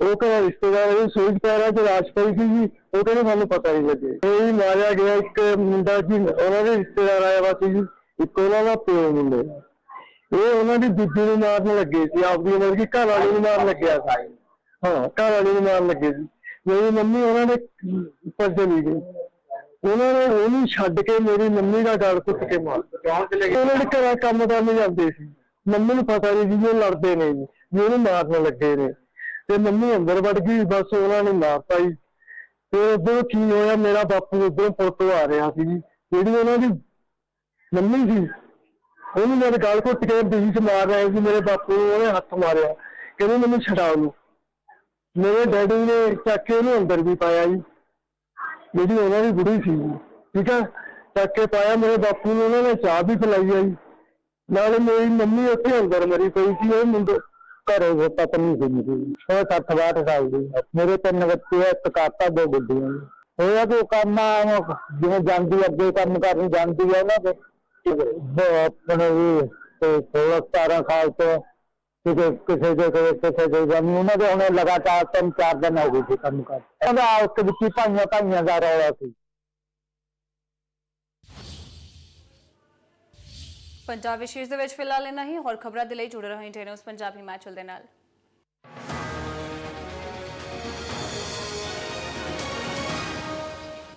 Speaker 11: ਉਹ ਘਰ ਰਿਸ਼ਤੇਦਾਰ ਜੀ ਸੋਚ ਪੈਰਾਂ ਚ ਲਾਸ਼ ਪਈ ਸੀ ਜੀ। ਉਹ ਕਹਿੰਦੇ ਸਾਨੂੰ ਪਤਾ ਨਹੀਂ ਲੱਗੇ। ਇਹ ਜੀ ਮਾਰਿਆ ਗਿਆ ਇੱਕ ਮੁੰਡਾ ਜੀ, ਉਹਨਾਂ ਦੇ ਰਿਸ਼ਤੇਦਾਰ ਆਇਆ ਵਾ ਸੀ ਜੀ। ਇੱਕ ਉਹਨਾਂ ਦਾ ਪਿਓ ਮੁੰਡੇ। ਦਾ ਇਹ ਉਹਨਾਂ ਦੀ ਦੂਜੀ ਨੂੰ ਮਾਰਨ ਲੱਗੇ ਸੀ ਆਪਦੀ ਮਤਲਬ ਕਿ ਘਰ ਵਾਲੀ ਨੂੰ ਮਾਰਨ ਲੱਗਿਆ ਸੀ। ਹਾਂ ਘਰ ਵਾਲੀ ਨੂੰ ਮਾਰਨ ਲੱਗੇ ਸੀ। ਮੇਰੀ ਮੰਮੀ ਉਹਨਾਂ ਦੇ ਉੱਪਰ ਚਲੀ ਗਈ। ਉਹਨਾਂ ਨੇ ਉਹਨੂੰ ਛੱਡ ਕੇ ਮੇਰੀ ਮੰਮੀ ਦਾ ਗਲ ਘੁੱਟ ਕੇ ਮਾਰ ਕੌਣ ਚਲੇ ਗਏ? ਉਹਨਾਂ ਦੇ ਘਰਾਂ ਕੰਮ ਕਰਨ ਜਾਂਦੇ ਸੀ। ਮੰਮੀ ਨੂੰ ਪਤਾ ਨਹੀਂ ਜੀ ਉਹ ਲੜਦੇ ਨੇ ਜੀ ਵੀ ਉਹਨੂੰ ਮਾਰਨ ਲੱਗੇ ਨੇ। ਤੇ ਮੰਮੀ ਅੰਦਰ ਵੜ ਗਈ ਬਸ ਉਹਨਾਂ ਨੇ ਮਾਰਤਾ ਜੀ ਤੇ ਉਦੋਂ ਕੀ ਹੋਇਆ ਮੇਰਾ ਬਾਪੂ ਉਧਰੋਂ ਤੋਂ ਆ ਰਿਹਾ ਸੀ ਜੀ। ਜਿਹੜੀ ਉਹਨਾਂ ਦੀ ਮੰਮੀ ਸੀ ਉਹਨੂੰ ਮੇਰੇ ਗਲ ਘੁੱਟ ਕੇ ਬੀਚ ਮਾਰ ਰਿਹਾ ਸੀ ਮੇਰੇ ਬਾਪੂ ਨੂੰ ਉਹਨੇ ਹੱਥ ਮਾਰਿਆ। ਕਹਿੰਦੇ ਮੈਨੂੰ ਛਡਾਓ ਨੂੰ ਮੇਰੇ ਡੈਡੀ ਨੇ ਚੱਕ ਕੇ ਉਹਨੂੰ ਅੰਦਰ ਵੀ ਪਾਇਆ ਜੀ। ਜਿਹੜੀ ਉਹਨਾਂ ਦੀ ਬੁੜੀ ਸੀ ਜੀ, ਠੀਕ ਆ? ਚੱਕ ਕੇ ਪਾਇਆ ਮੇਰੇ ਬਾਪੂ ਨੂੰ ਉਹਨਾਂ ਨੇ ਚਾਹ ਵੀ ਪਿਲਾਈ ਆ ਜੀ। ਨਾਲੇ ਮੇਰੀ ਮੰਮੀ ਉੱਥੇ ਅੰਦਰ ਮਰੀ ਪਈ ਸੀ ਉਹ ਮੁੰਡੇ ਘਰੇ ਉਹ ਪਤਾ ਨਹੀਂ ਸੀ। ਜੀ ਛੇ ਸੱਤ ਬਾਤ ਸਾਲ ਦੀ। ਮੇਰੇ ਤਿੰਨ ਬੱਚੇ ਆ ਇੱਕ ਕਾਕਾ ਦੋ ਗੁੱਡੀਆਂ। ਹੋਇਆ ਕਿ ਉਹ ਕੰਮ ਆ, ਜਿਵੇਂ ਜਾਂਦੀ ਅੱਗੇ ਕੰਮ ਕਰਨ ਜਾਂਦੀ ਆ ਉਹਨਾਂ ਦੇ। ਉਹ ਆਪਣੇ ਵੀ ਤੇ 16 17 ਸਾਲ ਤੋਂ ਕਿਸੇ ਕਿਸੇ ਦੇ ਕਿਸੇ ਕਿਸੇ ਦੇ ਜਨ ਉਹਨਾਂ ਦੇ ਹੁਣ ਲਗਾਤਾਰ ਤਿੰਨ ਚਾਰ ਦਿਨ ਹੋ ਗਏ ਸੀ ਕੰਮ ਕਰ। ਉਹਦਾ ਉਸ ਵਿੱਚ ਹੀ ਭਾਈਆਂ ਭਾਈਆਂ ਦਾ ਰੌਲਾ ਸੀ।
Speaker 1: ਪੰਜਾਬ ਵਿਸ਼ੇਸ਼ ਦੇ ਵਿੱਚ ਫਿਲਹਾਲ ਇੰਨਾ ਹੀ। ਹੋਰ ਖਬਰਾਂ ਦੇ ਲਈ ਜੁੜੇ ਰਹੋ ਇੰਟਰਨਿਊਜ਼ ਪੰਜਾਬ ਹਿਮਾਚਲ ਦੇ ਨਾਲ।